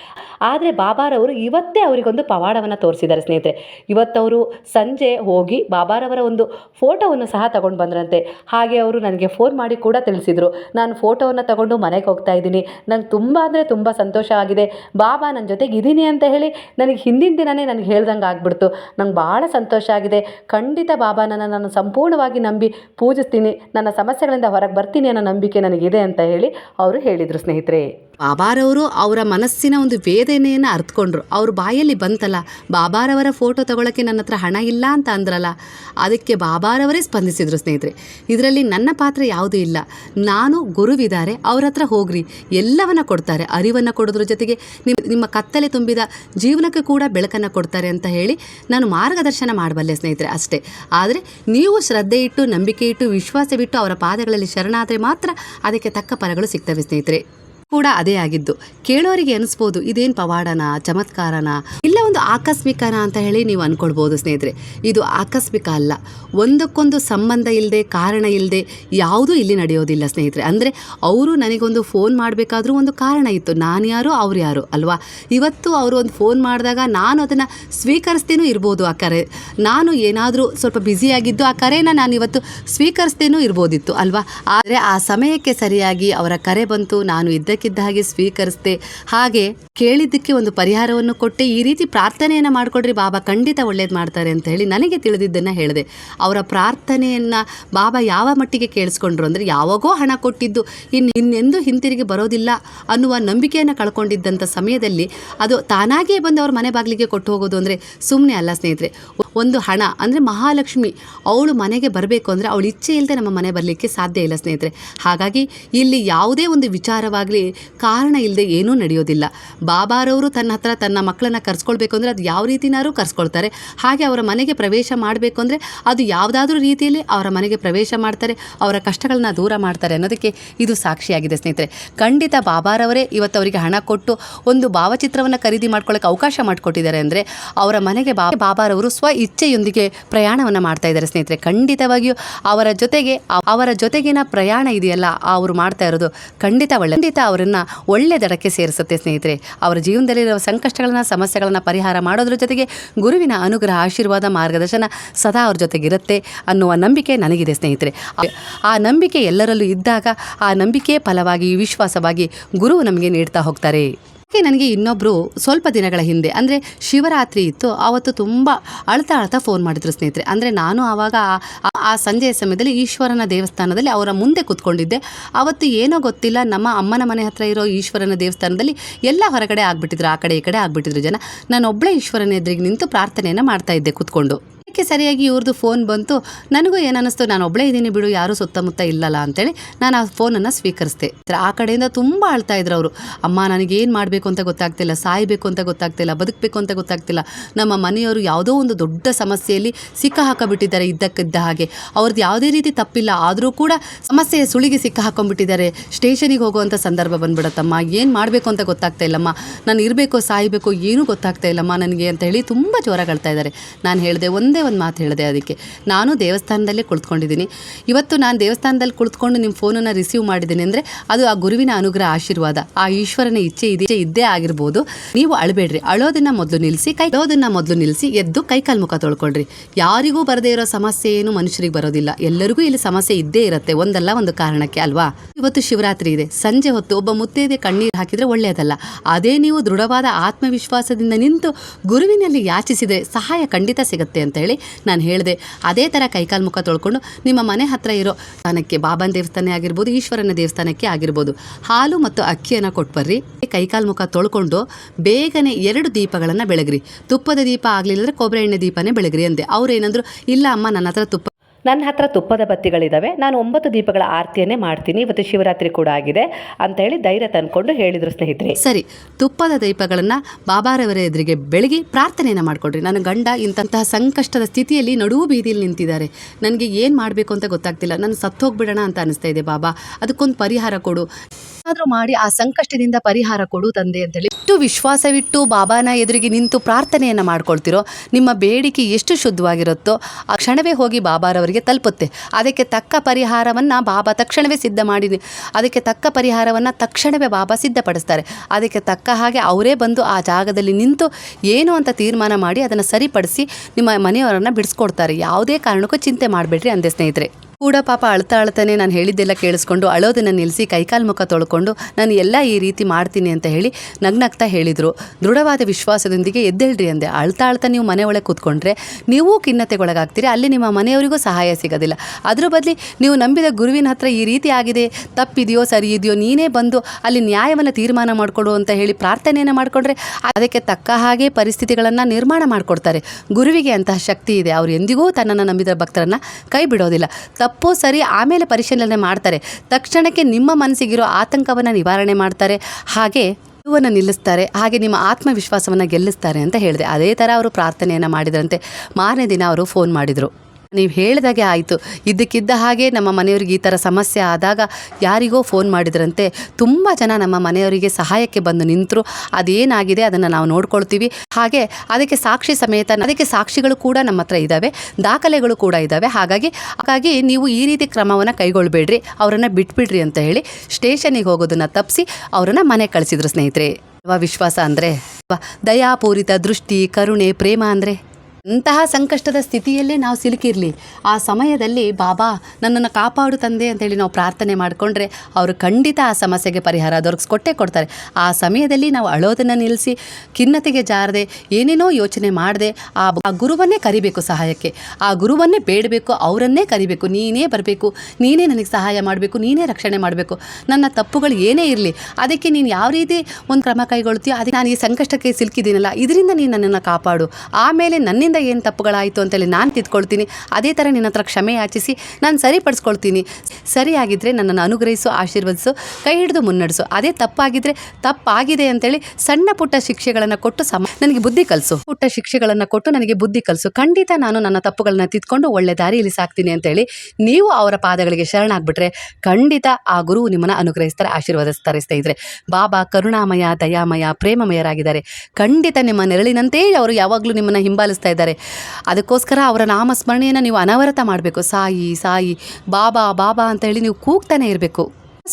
ಆದರೆ ಬಾಬಾರವರು ಇವತ್ತೇ ಅವರಿಗೊಂದು ಪವಾಡವನ್ನು ತೋರಿಸಿದ್ದಾರೆ ಸ್ನೇಹಿತರೆ. ಇವತ್ತವರು ಸಂಜೆ ಹೋಗಿ ಬಾಬಾರವರ ಒಂದು ಫೋಟೋವನ್ನು ಸಹ ತಗೊಂಡು ಬಂದ್ರಂತೆ. ಹಾಗೆ ಅವರು ನನಗೆ ಫೋನ್ ಮಾಡಿ ಕೂಡ ತಿಳಿಸಿದರು. ನಾನು ಫೋಟೋವನ್ನು ತಗೊಂಡು ಮನೆಗೆ ಹೋಗ್ತಾ ಇದ್ದೀನಿ. ನಂಗೆ ತುಂಬ ಅಂದರೆ ತುಂಬ ಸಂತೋಷ ಆಗಿದೆ. ಬಾಬಾ ನನ್ನ ಜೊತೆಗೆ ಇದ್ದೀನಿ ಅಂತ ಹೇಳಿ ನನಗೆ ಹಿಂದಿನ ದಿನವೇ ನನಗೆ ಹೇಳ್ದಂಗೆ ಆಗ್ಬಿಡ್ತು. ನಂಗೆ ಭಾಳ ಸಂತೋಷ ಆಗಿದೆ. ಖಂಡಿತ ಬಾಬಾನನ್ನು ನಾನು ಸಂಪೂರ್ಣವಾಗಿ ನಂಬಿ ಪೂಜಿಸ್ತೀನಿ. ನನ್ನ ಸಮಸ್ಯೆಗಳಿಂದ ಹೊರಗೆ ಬರ್ತೀನಿ ಅನ್ನೋ ನಂಬಿಕೆ ನನಗಿದೆ ಅಂತ ಹೇಳಿ ಅವರು ಹೇಳಿದರು ಸ್ನೇಹಿತರೆ. ಬಾಬಾರವರು ಅವರ ಮನಸ್ಸಿನ ಒಂದು ವೇದನೆಯನ್ನು ಅರ್ಥಕೊಂಡ್ರು ಅವ್ರ ಬಾಯಲ್ಲಿ ಬಂತಲ್ಲ, ಬಾಬಾರವರ ಫೋಟೋ ತಗೊಳ್ಳೋಕ್ಕೆ ನನ್ನ ಹತ್ರ ಹಣ ಇಲ್ಲ ಅಂತ ಅಂದ್ರಲ್ಲ, ಅದಕ್ಕೆ ಬಾಬಾರವರೇ ಸ್ಪಂದಿಸಿದರು ಸ್ನೇಹಿತರೆ. ಇದರಲ್ಲಿ ನನ್ನ ಪಾತ್ರ ಯಾವುದೂ ಇಲ್ಲ. ನಾನು ಗುರುವಿದ್ದಾರೆ, ಅವ್ರ ಹತ್ರ ಹೋಗ್ರಿ. ಎಲ್ಲವನ್ನ ಕೊಡ್ತಾರೆ. ಅರಿವನ್ನು ಕೊಡೋದ್ರ ಜೊತೆಗೆ ನಿಮ್ಮ ನಿಮ್ಮ ಕತ್ತಲೆ ತುಂಬಿದ ಜೀವನಕ್ಕೆ ಕೂಡ ಬೆಳಕನ್ನು ಕೊಡ್ತಾರೆ ಅಂತ ಹೇಳಿ ನಾನು ಮಾರ್ಗದರ್ಶನ ಮಾಡಬಲ್ಲೆ ಸ್ನೇಹಿತರೆ ಅಷ್ಟೇ. ಆದರೆ ನೀವು ಶ್ರದ್ಧೆ ಇಟ್ಟು, ನಂಬಿಕೆ ಇಟ್ಟು ವಿಶ್ವಾಸವಿಟ್ಟು ಅವರ ಪಾದಗಳಲ್ಲಿ ಶರಣಾದರೆ ಮಾತ್ರ ಅದಕ್ಕೆ ತಕ್ಕ ಫಲಗಳು ಸಿಗ್ತವೆ ಸ್ನೇಹಿತರೆ. ಕೂಡ ಅದೇ ಆಗಿದ್ದು. ಕೇಳೋರಿಗೆ ಅನಿಸ್ಬೋದು, ಇದೇನು ಪವಾಡನ, ಚಮತ್ಕಾರನ? ಇಲ್ಲ ಒಂದು ಆಕಸ್ಮಿಕನ ಅಂತ ಹೇಳಿ ನೀವು ಅಂದ್ಕೊಳ್ಬೋದು ಸ್ನೇಹಿತರೆ. ಇದು ಆಕಸ್ಮಿಕ ಅಲ್ಲ. ಒಂದಕ್ಕೊಂದು ಸಂಬಂಧ ಇಲ್ಲದೆ ಕಾರಣ ಇಲ್ಲದೆ ಯಾವುದೂ ಇಲ್ಲಿ ನಡೆಯೋದಿಲ್ಲ ಸ್ನೇಹಿತರೆ. ಅಂದರೆ ಅವರು ನನಗೊಂದು ಫೋನ್ ಮಾಡಬೇಕಾದ್ರೂ ಒಂದು ಕಾರಣ ಇತ್ತು. ನಾನು ಯಾರು, ಅವ್ರು ಯಾರು, ಅಲ್ವಾ? ಇವತ್ತು ಅವರು ಒಂದು ಫೋನ್ ಮಾಡಿದಾಗ ನಾನು ಅದನ್ನು ಸ್ವೀಕರಿಸ್ತೇನೂ ಇರ್ಬೋದು ಆ ಕರೆ. ನಾನು ಏನಾದರೂ ಸ್ವಲ್ಪ ಬ್ಯುಸಿಯಾಗಿದ್ದು ಆ ಕರೆನ ನಾನು ಇವತ್ತು ಸ್ವೀಕರಿಸ್ತೇನೂ ಇರ್ಬೋದಿತ್ತು, ಅಲ್ವಾ? ಆದರೆ ಆ ಸಮಯಕ್ಕೆ ಸರಿಯಾಗಿ ಅವರ ಕರೆ ಬಂತು. ನಾನು ಇದ್ದಕ್ಕಿದ್ದ ಹಾಗೆ ಸ್ವೀಕರಿಸ್ದೆ. ಹಾಗೆ ಕೇಳಿದ್ದಕ್ಕೆ ಒಂದು ಪರಿಹಾರವನ್ನು ಕೊಟ್ಟೆ. ಈ ರೀತಿ ಪ್ರಾರ್ಥನೆಯನ್ನು ಮಾಡಿಕೊಡ್ರಿ ಬಾಬಾ, ಖಂಡಿತ ಒಳ್ಳೇದು ಮಾಡ್ತಾರೆ ಅಂತ ಹೇಳಿ ನನಗೆ ತಿಳಿದಿದ್ದನ್ನು ಹೇಳಿದೆ. ಅವರ ಪ್ರಾರ್ಥನೆಯನ್ನು ಬಾಬಾ ಯಾವ ಮಟ್ಟಿಗೆ ಕೇಳಿಸ್ಕೊಂಡ್ರು ಅಂದರೆ, ಯಾವಾಗೋ ಹಣ ಕೊಟ್ಟಿದ್ದು ಇನ್ನು ಇನ್ನೆಂದೂ ಹಿಂತಿರುಗಿ ಬರೋದಿಲ್ಲ ಅನ್ನುವ ನಂಬಿಕೆಯನ್ನು ಕಳ್ಕೊಂಡಿದ್ದಂಥ ಸಮಯದಲ್ಲಿ ಅದು ತಾನಾಗಿಯೇ ಬಂದು ಅವ್ರ ಮನೆ ಬಾಗಿಲಿಗೆ ಕೊಟ್ಟು ಹೋಗೋದು ಅಂದರೆ ಸುಮ್ಮನೆ ಅಲ್ಲ ಸ್ನೇಹಿತರೆ. ಒಂದು ಹಣ ಅಂದರೆ ಮಹಾಲಕ್ಷ್ಮಿ, ಅವಳು ಮನೆಗೆ ಬರಬೇಕು ಅಂದರೆ ಅವಳು ಇಚ್ಛೆ ಇಲ್ಲದೆ ನಮ್ಮ ಮನೆ ಬರಲಿಕ್ಕೆ ಸಾಧ್ಯ ಇಲ್ಲ ಸ್ನೇಹಿತರೆ. ಹಾಗಾಗಿ ಇಲ್ಲಿ ಯಾವುದೇ ಒಂದು ವಿಚಾರವಾಗಲಿ ಕಾರಣ ಇಲ್ಲದೆ ಏನೂ ನಡೆಯೋದಿಲ್ಲ. ಬಾಬಾರವರು ತನ್ನ ಹತ್ರ ತನ್ನ ಮಕ್ಕಳನ್ನ ಕರ್ಸ್ಕೊಳ್ಬೇಕು ಅಂದರೆ ಅದು ಯಾವ ರೀತಿನಾದ್ರೂ ಕರ್ಸ್ಕೊಳ್ತಾರೆ. ಹಾಗೆ ಅವರ ಮನೆಗೆ ಪ್ರವೇಶ ಮಾಡಬೇಕು ಅಂದರೆ ಅದು ಯಾವುದಾದ್ರೂ ರೀತಿಯಲ್ಲಿ ಅವರ ಮನೆಗೆ ಪ್ರವೇಶ ಮಾಡ್ತಾರೆ, ಅವರ ಕಷ್ಟಗಳನ್ನ ದೂರ ಮಾಡ್ತಾರೆ ಅನ್ನೋದಕ್ಕೆ ಇದು ಸಾಕ್ಷಿಯಾಗಿದೆ ಸ್ನೇಹಿತರೆ. ಖಂಡಿತ ಬಾಬಾರವರೇ ಇವತ್ತು ಅವರಿಗೆ ಹಣ ಕೊಟ್ಟು ಒಂದು ಭಾವಚಿತ್ರವನ್ನು ಖರೀದಿ ಮಾಡ್ಕೊಳ್ಳೋಕೆ ಅವಕಾಶ ಮಾಡಿಕೊಟ್ಟಿದ್ದಾರೆ ಅಂದರೆ ಅವರ ಮನೆಗೆ ಬಾ ಬಾಬಾರವರು ಸ್ವ ಇಚ್ಛೆಯೊಂದಿಗೆ ಪ್ರಯಾಣವನ್ನು ಮಾಡ್ತಾ ಇದ್ದಾರೆ ಸ್ನೇಹಿತರೆ. ಖಂಡಿತವಾಗಿಯೂ ಅವರ ಜೊತೆಗೆ ಅವರ ಜೊತೆಗಿನ ಪ್ರಯಾಣ ಇದೆಯಲ್ಲ ಅವರು ಮಾಡ್ತಾ ಇರೋದು ಖಂಡಿತ ಒಳ್ಳೆ ಖಂಡಿತ ಅವರನ್ನು ಒಳ್ಳೆ ದಡಕ್ಕೆ ಸೇರಿಸುತ್ತೆ ಸ್ನೇಹಿತರೆ. ಅವರ ಜೀವನದಲ್ಲಿರುವ ಸಂಕಷ್ಟಗಳನ್ನು, ಸಮಸ್ಯೆಗಳನ್ನು ಪರಿಹಾರ ಮಾಡೋದ್ರ ಜೊತೆಗೆ ಗುರುವಿನ ಅನುಗ್ರಹ, ಆಶೀರ್ವಾದ, ಮಾರ್ಗದರ್ಶನ ಸದಾ ಅವ್ರ ಜೊತೆಗಿರುತ್ತೆ ಅನ್ನುವ ನಂಬಿಕೆ ನನಗಿದೆ ಸ್ನೇಹಿತರೆ. ಆ- ನಂಬಿಕೆ ಎಲ್ಲರಲ್ಲೂ ಇದ್ದಾಗ ಆ ನಂಬಿಕೆ ಫಲವಾಗಿ, ವಿಶ್ವಾಸವಾಗಿ ಗುರು ನಮಗೆ ನೀಡ್ತಾ ಹೋಗ್ತಾರೆ. ಹಾಗೆ ನನಗೆ ಇನ್ನೊಬ್ಬರು ಸ್ವಲ್ಪ ದಿನಗಳ ಹಿಂದೆ, ಅಂದರೆ ಶಿವರಾತ್ರಿ ಇತ್ತು ಆವತ್ತು ತುಂಬ ಅಳ್ತಾ ಅಳ್ತಾ ಫೋನ್ ಮಾಡಿದ್ರು ಸ್ನೇಹಿತರೆ. ಅಂದರೆ ನಾನು ಆವಾಗ ಆ- ಸಂಜೆಯ ಸಮಯದಲ್ಲಿ ಈಶ್ವರನ ದೇವಸ್ಥಾನದಲ್ಲಿ ಅವರ ಮುಂದೆ ಕೂತ್ಕೊಂಡಿದ್ದೆ. ಆವತ್ತು ಏನೋ ಗೊತ್ತಿಲ್ಲ, ನಮ್ಮ ಅಮ್ಮನ ಮನೆ ಹತ್ರ ಇರೋ ಈಶ್ವರನ ದೇವಸ್ಥಾನದಲ್ಲಿ ಎಲ್ಲ ಹೊರಗಡೆ ಆಗ್ಬಿಟ್ಟಿದ್ರು, ಆ ಕಡೆ ಈ ಕಡೆ ಆಗ್ಬಿಟ್ಟಿದ್ರು ಜನ. ನಾನು ಒಬ್ಬಳೇ ಈಶ್ವರನ ಎದುರಿಗೆ ನಿಂತು ಪ್ರಾರ್ಥನೆಯನ್ನು ಮಾಡ್ತಾ ಇದ್ದೆ ಕೂತ್ಕೊಂಡು. ಅದಕ್ಕೆ ಸರಿಯಾಗಿ ಇವ್ರದ್ದು ಫೋನ್ ಬಂತು. ನನಗೂ ಏನನ್ನಿಸ್ತು, ನಾನು ಒಬ್ಬಳೇ ಇದ್ದೀನಿ ಬಿಡು, ಯಾರೂ ಸುತ್ತಮುತ್ತ ಇಲ್ಲಲ್ಲ ಅಂತೇಳಿ ನಾನು ಆ ಫೋನನ್ನು ಸ್ವೀಕರಿಸಿದೆ. ಆ ಕಡೆಯಿಂದ ತುಂಬ ಅಳ್ತಾ ಇದ್ರು ಅವರು. ಅಮ್ಮ, ನನಗೇನು ಮಾಡಬೇಕು ಅಂತ ಗೊತ್ತಾಗ್ತಿಲ್ಲ, ಸಾಯಬೇಕು ಅಂತ ಗೊತ್ತಾಗ್ತಿಲ್ಲ, ಬದುಕಬೇಕು ಅಂತ ಗೊತ್ತಾಗ್ತಿಲ್ಲ. ನಮ್ಮ ಮನೆಯವರು ಯಾವುದೋ ಒಂದು ದೊಡ್ಡ ಸಮಸ್ಯೆಯಲ್ಲಿ ಸಿಕ್ಕ ಹಾಕಬಿಟ್ಟಿದ್ದಾರೆ ಇದ್ದಕ್ಕಿದ್ದ ಹಾಗೆ. ಅವ್ರದ್ದು ಯಾವುದೇ ರೀತಿ ತಪ್ಪಿಲ್ಲ, ಆದರೂ ಕೂಡ ಸಮಸ್ಯೆಯ ಸುಳಿಗೆ ಸಿಕ್ಕ ಹಾಕೊಂಡ್ಬಿಟ್ಟಿದ್ದಾರೆ. ಸ್ಟೇಷನಿಗೆ ಹೋಗುವಂಥ ಸಂದರ್ಭ ಬಂದ್ಬಿಡತ್ತಮ್ಮ. ಏನು ಮಾಡಬೇಕು ಅಂತ ಗೊತ್ತಾಗ್ತಾ ಇಲ್ಲಮ್ಮ. ನಾನು ಇರಬೇಕು, ಸಾಯಬೇಕು, ಏನೂ ಗೊತ್ತಾಗ್ತಾ ಇಲ್ಲಮ್ಮ ನನಗೆ ಅಂತ ಹೇಳಿ ತುಂಬ ಜೋರಾಗಳ್ತಾ ಇದ್ದಾರೆ. ನಾನು ಹೇಳಿದೆ, ಒಂದೇ ಒಂದು ಮಾತು ಹೇಳಿದೆ ಅದಕ್ಕೆ. ನಾನು ದೇವಸ್ಥಾನದಲ್ಲೇ ಕುಳಿತುಕೊಂಡಿದ್ದೀನಿ. ಇವತ್ತು ನಾನು ದೇವಸ್ಥಾನದಲ್ಲಿ ಕುಳಿತುಕೊಂಡು ನಿಮ್ಮ ಫೋನನ್ನು ರಿಸೀವ್ ಮಾಡಿದ್ದೀನಿ ಅಂದರೆ ಅದು ಆ ಗುರುವಿನ ಅನುಗ್ರಹ ಆಶೀರ್ವಾದ. ಆ ಈಶ್ವರನ ಇಚ್ಛೆ ಇದೆ ಇದ್ದೇ ಆಗಿರ್ಬೋದು. ನೀವು ಅಳಬೇಡ್ರಿ. ಅಳೋದನ್ನ ಮೊದಲು ನಿಲ್ಲಿಸಿ, ಕೈ ಅಳೋದನ್ನು ಮೊದಲು ನಿಲ್ಲಿಸಿ, ಎದ್ದು ಕೈಕಾಲ್ ಮುಖ ತೊಳ್ಕೊಳ್ರಿ. ಯಾರಿಗೂ ಬರದೇ ಇರೋ ಸಮಸ್ಯೆ ಏನು ಮನುಷ್ಯರಿಗೆ ಬರೋದಿಲ್ಲ. ಎಲ್ಲರಿಗೂ ಇಲ್ಲಿ ಸಮಸ್ಯೆ ಇದ್ದೇ ಇರುತ್ತೆ. ಒಂದಲ್ಲ ಒಂದು ಕಾರಣಕ್ಕೆ ಅಲ್ವಾ? ಇವತ್ತು ಶಿವರಾತ್ರಿ ಇದೆ. ಸಂಜೆ ಹೊತ್ತು ಒಬ್ಬ ಮುತ್ತೈದೆ ಕಣ್ಣೀರು ಹಾಕಿದ್ರೆ ಒಳ್ಳೆಯದಲ್ಲ. ಅದೇ ನೀವು ದೃಢವಾದ ಆತ್ಮವಿಶ್ವಾಸದಿಂದ ನಿಂತು ಗುರುವಿನಲ್ಲಿ ಯಾಚಿಸಿದರೆ ಸಹಾಯ ಖಂಡಿತ ಸಿಗುತ್ತೆ ಅಂತ ಹೇಳಿ ನಾನು ಹೇಳಿದೆ. ಅದೇ ಥರ ಕೈಕಾಲು ಮುಖ ತೊಳ್ಕೊಂಡು ನಿಮ್ಮ ಮನೆ ಹತ್ರ ಇರೋ ಸ್ಥಾನಕ್ಕೆ ಬಾಬನ್ ದೇವಸ್ಥಾನ ಆಗಿರ್ಬೋದು, ಈಶ್ವರನ ದೇವಸ್ಥಾನಕ್ಕೆ ಆಗಿರ್ಬೋದು, ಹಾಲು ಮತ್ತು ಅಕ್ಕಿಯನ್ನು ಕೊಟ್ಬರ್ರಿ ಕೈಕಾಲು ಮುಖ ತೊಳ್ಕೊಂಡು ಬೇಗನೆ ಎರಡು ದೀಪಗಳನ್ನು ಬೆಳಗ್ರಿ. ತುಪ್ಪದ ದೀಪ ಆಗಲಿಲ್ಲ ಅಂದರೆ ಕೊಬ್ಬರಿ ಎಣ್ಣೆ ದೀಪನೇ ಬೆಳಗ್ರಿ ಅಂದೆ. ಅವ್ರು ಏನಂದ್ರು ಇಲ್ಲ ಅಮ್ಮ, ನನ್ನ ಹತ್ರ ತುಪ್ಪ ನನ್ನ ಹತ್ರ ತುಪ್ಪದ ಬತ್ತಿಗಳಿದ್ದಾವೆ ನಾನು ಒಂಬತ್ತು ದೀಪಗಳ ಆರತಿಯನ್ನೇ ಮಾಡ್ತೀನಿ. ಇವತ್ತು ಶಿವರಾತ್ರಿ ಕೂಡ ಆಗಿದೆ ಅಂತ ಹೇಳಿ ಧೈರ್ಯ ತಂದ್ಕೊಂಡು ಹೇಳಿದ್ರು ಸ್ನೇಹಿತರೆ. ಸರಿ, ತುಪ್ಪದ ದೀಪಗಳನ್ನು ಬಾಬಾರವರ ಎದುರಿಗೆ ಬೆಳಗಿ ಪ್ರಾರ್ಥನೆಯನ್ನು ಮಾಡ್ಕೊಳ್ರಿ. ನನ್ನ ಗಂಡ ಇಂತಹ ಸಂಕಷ್ಟದ ಸ್ಥಿತಿಯಲ್ಲಿ ನಡುವು ಬೀದಿಯಲ್ಲಿ ನಿಂತಿದ್ದಾರೆ. ನನಗೆ ಏನು ಮಾಡಬೇಕು ಅಂತ ಗೊತ್ತಾಗ್ತಿಲ್ಲ. ನಾನು ಸತ್ತೋಗ್ಬಿಡೋಣ ಅಂತ ಅನಿಸ್ತಾ ಇದೆ ಬಾಬಾ. ಅದಕ್ಕೊಂದು ಪರಿಹಾರ ಕೊಡು. ಏನಾದರೂ ಮಾಡಿ ಆ ಸಂಕಷ್ಟದಿಂದ ಪರಿಹಾರ ಕೊಡು ತಂದೆ ಅಂತೇಳಿ. ಎಷ್ಟು ವಿಶ್ವಾಸವಿಟ್ಟು ಬಾಬಾನ ಎದುರಿಗೆ ನಿಂತು ಪ್ರಾರ್ಥನೆಯನ್ನು ಮಾಡ್ಕೊಳ್ತಿರೋ, ನಿಮ್ಮ ಬೇಡಿಕೆ ಎಷ್ಟು ಶುದ್ಧವಾಗಿರುತ್ತೋ, ಆ ಕ್ಷಣವೇ ಹೋಗಿ ಬಾಬಾರವರಿಗೆ ತಲುಪುತ್ತೆ. ಅದಕ್ಕೆ ತಕ್ಕ ಪರಿಹಾರವನ್ನು ಬಾಬಾ ತಕ್ಷಣವೇ ಸಿದ್ಧ ಮಾಡಿ, ಅದಕ್ಕೆ ತಕ್ಕ ಪರಿಹಾರವನ್ನು ತಕ್ಷಣವೇ ಬಾಬಾ ಸಿದ್ಧಪಡಿಸ್ತಾರೆ. ಅದಕ್ಕೆ ತಕ್ಕ ಹಾಗೆ ಅವರೇ ಬಂದು ಆ ಜಾಗದಲ್ಲಿ ನಿಂತು ಏನು ಅಂತ ತೀರ್ಮಾನ ಮಾಡಿ ಅದನ್ನು ಸರಿಪಡಿಸಿ ನಿಮ್ಮ ಮನೆಯವರನ್ನು ಬಿಡಿಸ್ಕೊಡ್ತಾರೆ. ಯಾವುದೇ ಕಾರಣಕ್ಕೂ ಚಿಂತೆ ಮಾಡಬೇಡ್ರಿ ಅಂದೆ ಸ್ನೇಹಿತರೆ. ಕೂಡ ಪಾಪ ಅಳ್ತಾ ಅಳ್ತಾನೆ ನಾನು ಹೇಳಿದ್ದೆಲ್ಲ ಕೇಳಿಸ್ಕೊಂಡು ಅಳೋದನ್ನು ನಿಲ್ಲಿಸಿ ಕೈಕಾಲು ಮುಖ ತೊಳ್ಕೊಂಡು ನಾನು ಎಲ್ಲ ಈ ರೀತಿ ಮಾಡ್ತೀನಿ ಅಂತ ಹೇಳಿ ನಗ್ನಗ್ತಾ ಹೇಳಿದರು. ದೃಢವಾದ ವಿಶ್ವಾಸದೊಂದಿಗೆ ಎದ್ದೇಳ್ರಿ ಅಂದೆ. ಅಳ್ತಾ ಅಳ್ತಾ ನೀವು ಮನೆ ಒಳಗೆ ಕೂತ್ಕೊಂಡ್ರೆ ನೀವೂ ಖಿನ್ನತೆಗೊಳಗಾಗ್ತೀರಿ. ಅಲ್ಲಿ ನಿಮ್ಮ ಮನೆಯವರಿಗೂ ಸಹಾಯ ಸಿಗೋದಿಲ್ಲ. ಅದ್ರ ಬದಲಿ ನೀವು ನಂಬಿದ ಗುರುವಿನ ಹತ್ರ ಈ ರೀತಿ ಆಗಿದೆ. ತಪ್ಪಿದೆಯೋ ಸರಿ ಇದೆಯೋ ನೀನೇ ಬಂದು ಅಲ್ಲಿ ನ್ಯಾಯವನ್ನು ತೀರ್ಮಾನ ಮಾಡಿಕೊಡು ಅಂತ ಹೇಳಿ ಪ್ರಾರ್ಥನೆಯನ್ನು ಮಾಡಿಕೊಂಡ್ರೆ ಅದಕ್ಕೆ ತಕ್ಕ ಹಾಗೆ ಪರಿಸ್ಥಿತಿಗಳನ್ನು ನಿರ್ಮಾಣ ಮಾಡಿಕೊಡ್ತಾರೆ. ಗುರುವಿಗೆ ಅಂತಹ ಶಕ್ತಿ ಇದೆ. ಅವರು ಎಂದಿಗೂ ತನ್ನನ್ನು ನಂಬಿದ ಭಕ್ತರನ್ನು ಕೈ ಬಿಡೋದಿಲ್ಲ. ತಪ್ಪು ಸರಿ ಆಮೇಲೆ ಪರಿಶೀಲನೆ ಮಾಡ್ತಾರೆ. ತಕ್ಷಣಕ್ಕೆ ನಿಮ್ಮ ಮನಸ್ಸಿಗಿರೋ ಆತಂಕವನ್ನು ನಿವಾರಣೆ ಮಾಡ್ತಾರೆ. ಹಾಗೆ ಗುರುವನ್ನು ನಿಲ್ಲಿಸ್ತಾರೆ. ಹಾಗೆ ನಿಮ್ಮ ಆತ್ಮವಿಶ್ವಾಸವನ್ನು ಗೆಲ್ಲಿಸ್ತಾರೆ ಅಂತ ಹೇಳಿದೆ. ಅದೇ ಥರ ಅವರು ಪ್ರಾರ್ಥನೆಯನ್ನು ಮಾಡಿದ್ರಂತೆ. ಮಾರನೇ ದಿನ ಅವರು ಫೋನ್ ಮಾಡಿದರು. ನೀವು ಹೇಳಿದಾಗೆ ಆಯಿತು. ಇದ್ದಕ್ಕಿದ್ದ ಹಾಗೆ ನಮ್ಮ ಮನೆಯವರಿಗೆ ಈ ಥರ ಸಮಸ್ಯೆ ಆದಾಗ ಯಾರಿಗೋ ಫೋನ್ ಮಾಡಿದ್ರಂತೆ. ತುಂಬ ಜನ ನಮ್ಮ ಮನೆಯವರಿಗೆ ಸಹಾಯಕ್ಕೆ ಬಂದು ನಿಂತರು. ಅದೇನಾಗಿದೆ ಅದನ್ನು ನಾವು ನೋಡ್ಕೊಳ್ತೀವಿ. ಹಾಗೆ ಅದಕ್ಕೆ ಸಾಕ್ಷಿ ಸಮೇತ ಅದಕ್ಕೆ ಸಾಕ್ಷಿಗಳು ಕೂಡ ನಮ್ಮ ಹತ್ರ ಇದ್ದಾವೆ ದಾಖಲೆಗಳು ಕೂಡ ಇದ್ದಾವೆ ಹಾಗಾಗಿ ಹಾಗಾಗಿ ನೀವು ಈ ರೀತಿ ಕ್ರಮವನ್ನು ಕೈಗೊಳ್ಳಬೇಡ್ರಿ ಅವರನ್ನು ಬಿಟ್ಬಿಡ್ರಿ ಅಂತ ಹೇಳಿ ಸ್ಟೇಷನಿಗೆ ಹೋಗೋದನ್ನು ತಪ್ಪಿಸಿ ಅವರನ್ನು ಮನೆ ಕಳಿಸಿದ್ರು ಸ್ನೇಹಿತರೆ. ವಿಶ್ವಾಸ ಅಂದರೆ, ದಯಾಪೂರಿತ ದೃಷ್ಟಿ, ಕರುಣೆ, ಪ್ರೇಮ ಅಂದರೆ? ಅಂತಹ ಸಂಕಷ್ಟದ ಸ್ಥಿತಿಯಲ್ಲೇ ನಾವು ಸಿಲುಕಿರಲಿ. ಆ ಸಮಯದಲ್ಲಿ, ಬಾಬಾ, ನನ್ನನ್ನು ಕಾಪಾಡು ತಂದೆ ಅಂತೇಳಿ ನಾವು ಪ್ರಾರ್ಥನೆ ಮಾಡಿಕೊಂಡ್ರೆ ಅವರು ಖಂಡಿತ ಆ ಸಮಸ್ಯೆಗೆ ಪರಿಹಾರ ದೊರಕಿಸ್ಕೊಟ್ಟೇ ಕೊಡ್ತಾರೆ. ಆ ಸಮಯದಲ್ಲಿ ನಾವು ಅಳೋದನ್ನು ನಿಲ್ಲಿಸಿ ಖಿನ್ನತೆಗೆ ಜಾರದೆ, ಏನೇನೋ ಯೋಚನೆ ಮಾಡದೆ, ಆ ಗುರುವನ್ನೇ ಕರಿಬೇಕು ಸಹಾಯಕ್ಕೆ. ಆ ಗುರುವನ್ನೇ ಬೇಡಬೇಕು, ಅವರನ್ನೇ ಕರಿಬೇಕು. ನೀನೇ ಬರಬೇಕು, ನೀನೇ ನನಗೆ ಸಹಾಯ ಮಾಡಬೇಕು, ನೀನೇ ರಕ್ಷಣೆ ಮಾಡಬೇಕು. ನನ್ನ ತಪ್ಪುಗಳು ಏನೇ ಇರಲಿ, ಅದಕ್ಕೆ ನೀನು ಯಾವ ರೀತಿ ಒಂದು ಕ್ರಮ ಕೈಗೊಳ್ತೀಯೋ, ಅದಕ್ಕೆ ನಾನು ಈ ಸಂಕಷ್ಟಕ್ಕೆ ಸಿಲುಕಿದ್ದೀನಲ್ಲ, ಇದರಿಂದ ನೀನು ನನ್ನನ್ನು ಕಾಪಾಡು. ಆಮೇಲೆ ನನ್ನಿಂದ ಏನು ತಪ್ಪುಗಳಾಯಿತು ಅಂತೇಳಿ ನಾನು ತಿದ್ಕೊಳ್ತೀನಿ. ಅದೇ ಥರ ನಿನ್ನ ಹತ್ರ ಕ್ಷಮೆ ಯಾಚಿಸಿ ನಾನು ಸರಿಪಡಿಸ್ಕೊಳ್ತೀನಿ. ಸರಿಯಾಗಿದ್ದರೆ ನನ್ನನ್ನು ಅನುಗ್ರಹಿಸು, ಆಶೀರ್ವದಿಸು, ಕೈ ಹಿಡಿದು ಮುನ್ನಡೆಸು. ಅದೇ ತಪ್ಪಾಗಿದ್ದರೆ ತಪ್ಪಾಗಿದೆ ಅಂತೇಳಿ ಸಣ್ಣ ಪುಟ್ಟ ಶಿಕ್ಷೆಗಳನ್ನು ಕೊಟ್ಟು ಸಮ ನನಗೆ ಬುದ್ಧಿ ಕಲಿಸು. ಪುಟ್ಟ ಶಿಕ್ಷೆಗಳನ್ನು ಕೊಟ್ಟು ನನಗೆ ಬುದ್ಧಿ ಕಲಿಸು. ಖಂಡಿತ ನಾನು ನನ್ನ ತಪ್ಪುಗಳನ್ನ ತಿದ್ಕೊಂಡು ಒಳ್ಳೆ ದಾರಿಯಲ್ಲಿ ಸಾಕ್ತೀನಿ ಅಂತೇಳಿ ನೀವು ಅವರ ಪಾದಗಳಿಗೆ ಶರಣಾಗ್ಬಿಟ್ರೆ ಖಂಡಿತ ಆ ಗುರು ನಿಮ್ಮನ್ನು ಅನುಗ್ರಹಿಸ್ತಾರೆ, ಆಶೀರ್ವದಿಸ್ತಾರೆ ಸ್ನೇಹಿತರೆ. ಬಾಬಾ ಕರುಣಾಮಯ, ದಯಾಮಯ, ಪ್ರೇಮಮಯರಾಗಿದ್ದಾರೆ. ಖಂಡಿತ ನಿಮ್ಮ ನೆರಳಿನಂತೆಯೇ ಅವರು ಯಾವಾಗಲೂ ನಿಮ್ಮನ್ನು ಹಿಂಬಾಲಿಸ್ತಾ ಅದಕ್ಕೋಸ್ಕರ ಅವರ ನಾಮಸ್ಮರಣೆಯನ್ನು ನೀವು ಅನವರತ ಮಾಡಬೇಕು. ಸಾಯಿ ಸಾಯಿ, ಬಾಬಾ ಬಾಬಾ ಅಂತ ಹೇಳಿ ನೀವು ಕೂಗ್ತಾನೆ ಇರಬೇಕು.